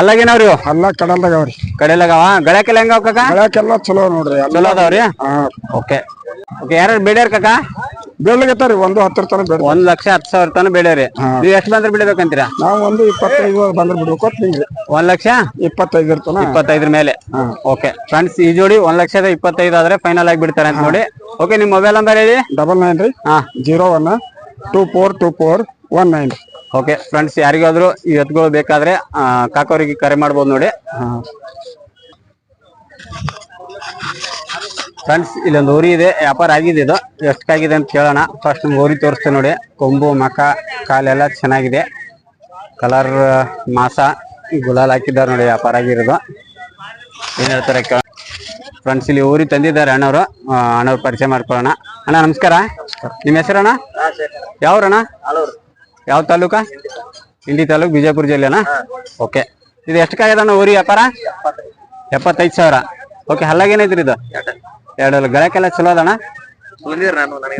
ಅಲ್ಲಾಗೇನವ್ರಿ? ಅಲ್ಲ ಕಡಲ್ದಾಗ ಅವ್ರಿ ಕಡೆಲಾಗವ ಗಳಕ್ಕೆಲ್ಲ ಹೆಂಗ ಕಾಕ? ಬೆಳಕೆಲ್ಲ ಚಲೋ ನೋಡ್ರಿ. ಚಲೋ ಅದಾವ್ರಿ? ಓಕೆ. ಓಕೆ ಯಾರು ಬೇಡ್ಯಾರ ಕಾಕ? ಬೆಳಗತ್ತಾರಿ ಒಂದು ಹತ್ತರ ತನಕ ಬೇಡ ಒಂದ್ ಲಕ್ಷ ಹತ್ತು ಸಾವಿರ ತನಕ ಬೇಡ್ಯಾರಿ ನೀವ್ ಎಷ್ಟು ಬಂದ್ರೆ ಬಿಡಬೇಕಂತೀರಾ? ನಾವು ಒಂದು ಇಪ್ಪತ್ತೈದು ಬಂದ್ರೆ ಬಿಡ್ಬೇಕು ಅಂತ ಒಂದ್ ಲಕ್ಷ? ಇಪ್ಪತ್ತೈದು ಇರ್ತಾನ ಇಪ್ಪತ್ತೈದ್ರ ಮೇಲೆ. ಓಕೆ. ಫ್ರೆಂಡ್ಸ್ ಈ ಜೋಡಿ ಒಂದ್ ಲಕ್ಷದ ಇಪ್ಪತ್ತೈದು ಆದ್ರೆ ಫೈನಲ್ ಆಗಿ ಬಿಡ್ತಾರೆ ಅಂತ ನೋಡಿ. ಓಕೆ ನಿಮ್ ಮೊಬೈಲ್ ನಂಬರ್ ಹೇಳಿ? ಡಬಲ್ ನೈನ್ ರೀ. ಹಾ. Zero one two four two four one nine okay friends ಯಾರಿಗಾದ್ರೂ ಈ ಎತ್ತುಗಳು ಬೇಕಾದ್ರೆ ಕಾಕೋರಿಗೆ ಕರೆ ಮಾಡ್ಬೋದು ನೋಡಿ. ಫ್ರೆಂಡ್ಸ್ ಇಲ್ಲೊಂದು ಊರಿ ಇದೆ. ವ್ಯಾಪಾರ ಆಗಿದೆ ಇದು. ಎಷ್ಟಾಗಿದೆ ಅಂತ ಕೇಳೋಣ. ಫಸ್ಟ್ ನಿಮ್ಗೆ ಊರಿ ತೋರಿಸ್ತೇನೆ ನೋಡಿ. ಕೊಂಬು, ಮಕ, ಕಾಲೆಲ್ಲ ಚೆನ್ನಾಗಿದೆ. ಕಲರ್ ಮಾಸ, ಗುಲಾಲ್ ಹಾಕಿದ್ದಾರೆ ನೋಡಿ ವ್ಯಾಪಾರ ಆಗಿರೋದು. ಏನು ಹೇಳ್ತಾರೆ ಫ್ರೆಂಡ್ಸ್, ಇಲ್ಲಿ ಊರಿ ತಂದಿದ್ದಾರೆ ಅಣ್ಣವರು. ಅಣ್ಣವ್ರ ಪರಿಚಯ ಮಾಡ್ಕೊಳ್ಳೋಣ. ಅಣ್ಣ, ನಮಸ್ಕಾರ. ನಿಮ್ಮ ಹೆಸರಣ್ಣ ಯಾವ್ರಣ್ಣ ಯಾವ ತಾಲೂಕಾ? ಇಂಡಿ ತಾಲೂಕು, ಬಿಜಾಪುರ ಅಣ್ಣ ಓಕೆ. ಇದು ಎಷ್ಟಕ್ಕಾಗದಣ್ಣ ಊರಿ ವ್ಯಾಪಾರ? ಎಪ್ಪತ್ತೈದು ಸಾವಿರ. ಓಕೆ ಹಲ್ಲಾಗೇನೈತ್ರಿ ಇದು? ಎರಡು ಗಳಕ್ಕೆಲ್ಲ ಚಲೋ ಅದಣ್ಣ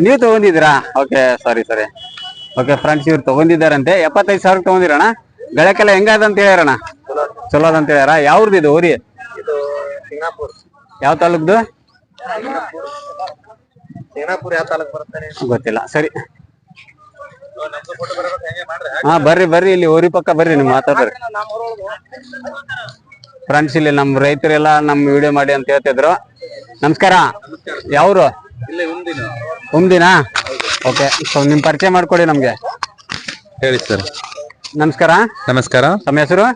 ನೀವು ತಗೊಂಡಿದ್ದೀರಾ? ಓಕೆ, ಸಾರಿ, ಸರಿ. ಓಕೆ, ಫ್ರೆಂಡ್ಸ್, ಇವ್ರು ತಗೊಂಡಿದ್ದಾರಂತೆ. ಎಪ್ಪತ್ತೈದು ಸಾವಿರ ತಗೊಂಡಿರಣ್ಣ ಗಳಕ್ಕೆಲ್ಲ ಹೆಂಗಾದಂತ ಹೇಳ್ಯಾರಣ್ಣ ಚಲೋ ಅದಂತ ಹೇಳ್ಯಾರ. ಯಾವ್ದು ಇದು ಊರಿ ಯಾವ ತಾಲೂಕ್ದು? ಗೊತ್ತಿಲ್ಲ. ಸರಿ. ಹಾ ಬರ್ರಿ ಬರ್ರಿ. ಇಲ್ಲಿ ಊರಿ ಪಕ್ಕ ಬರ್ರಿ ನೀವು ಮಾತಾಡ್ರಿ ಫ್ರೆಂಡ್ಸ್ ಇಲ್ಲಿ ನಮ್ ರೈತರೆಲ್ಲ ನಮ್ ವಿಡಿಯೋ ಮಾಡಿ ಅಂತ ಹೇಳ್ತಿದ್ರು. ನಮಸ್ಕಾರ. ಯಾವ್ರು? ಉಮ್ದಿನಾ ಓಕೆ ಸೊ ನಿಮ್ ಪರಿಚಯ ಮಾಡ್ಕೊಡಿ ನಮ್ಗೆ. ಹೇಳಿ ಸರ್. ನಮಸ್ಕಾರ. ನಮಸ್ಕಾರ. ತಮ್ಮ ಹೆಸರು?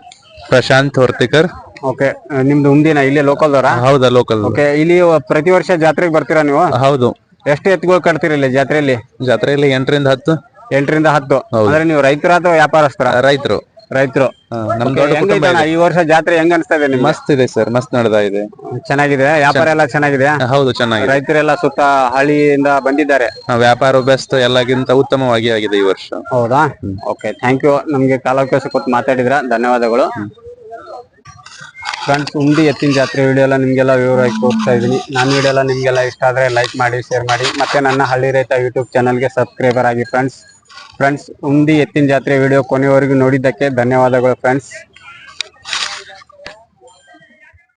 ಪ್ರಶಾಂತ್ ಹೊರ್ತಿಕರ್. ಓಕೆ ನಿಮ್ದು ಉಂದಿನ ಇಲ್ಲೇ ಲೋಕಲ್ದವರ ಹೌದಾ ಲೋಕಲ್ ಓಕೆ ಇಲ್ಲಿ ಪ್ರತಿ ವರ್ಷ ಜಾತ್ರೆಗೆ ಬರ್ತೀರಾ ನೀವು? ಹೌದು. ಎಷ್ಟು ಎತ್ತುಗಳು ಕಟ್ತೀರಿ ಇಲ್ಲಿ ಜಾತ್ರೆಯಲ್ಲಿ? ಜಾತ್ರೆಯಲ್ಲಿ ಎಂಟರಿಂದ ಹತ್ತು. ಎಂಟರಿಂದ ಹತ್ತು. ಅಂದ್ರೆ ನೀವು ರೈತರ ಅಥವಾ ವ್ಯಾಪಾರಸ್ಥರ? ರೈತರು. ರೈತರು. ನಮ್ Okay, ದೊಡ್ಡ ಕುಟುಂಬ ಹೆಂಗೈತಣ್ಣ ಈ ವರ್ಷ ಜಾತ್ರೆ ಹೆಂಗ್ ಅನ್ಸ್ತಾ ಇದೆ ನಿಮ್ಗೆ? ಮಸ್ತ್ ಇದೆ ಸರ್ ಮಸ್ತ್ ನಡೆದಾ ಇದೆ. ಚೆನ್ನಾಗಿದೆ ವ್ಯಾಪಾರ ಎಲ್ಲ ಚೆನ್ನಾಗಿದೆ ಹೌದು ಚೆನ್ನಾಗಿದೆ. ರೈತರೆಲ್ಲ ಸುತ್ತ ಹಳ್ಳಿಯಿಂದ ಬಂದಿದ್ದಾರೆ. ವ್ಯಾಪಾರ ಬೆಸ್ಟ್ ಎಲ್ಲಗಿಂತ ಉತ್ತಮವಾಗಿ ಆಗಿದೆ ಈ ವರ್ಷ. ಹೌದಾ? ಓಕೆ ಥ್ಯಾಂಕ್ ಯು ನಮ್ಗೆ ಕಾಲಾವಕಾಶ ಕೊಟ್ಟು ಮಾತಾಡಿದ್ರ. ಧನ್ಯವಾದಗಳು. ಫ್ರೆಂಡ್ಸ್ ಉಂಡಿ ಎತ್ತಿನ ಜಾತ್ರೆ ವಿಡಿಯೋ ಎಲ್ಲ ನಿಮಗೆಲ್ಲ ವಿವರವಾಗಿ ತೋರಿಸ್ತಾ ಇದ್ದೀನಿ. ನನ್ನ ವಿಡಿಯೋ ಎಲ್ಲ ನಿಮಗೆಲ್ಲ ಇಷ್ಟ ಆದರೆ ಲೈಕ್ ಮಾಡಿ ಶೇರ್ ಮಾಡಿ. ಮತ್ತು ನನ್ನ ಹಳ್ಳಿ ರೈತ ಯೂಟ್ಯೂಬ್ ಚಾನಲ್ಗೆ ಸಬ್ಸ್ಕ್ರೈಬರ್ ಆಗಿ ಫ್ರೆಂಡ್ಸ್ ಫ್ರೆಂಡ್ಸ್ ಉಂಡಿ ಎತ್ತಿನ ಜಾತ್ರೆ ವಿಡಿಯೋ ಕೊನೆವರೆಗೂ ನೋಡಿದ್ದಕ್ಕೆ ಧನ್ಯವಾದಗಳು ಫ್ರೆಂಡ್ಸ್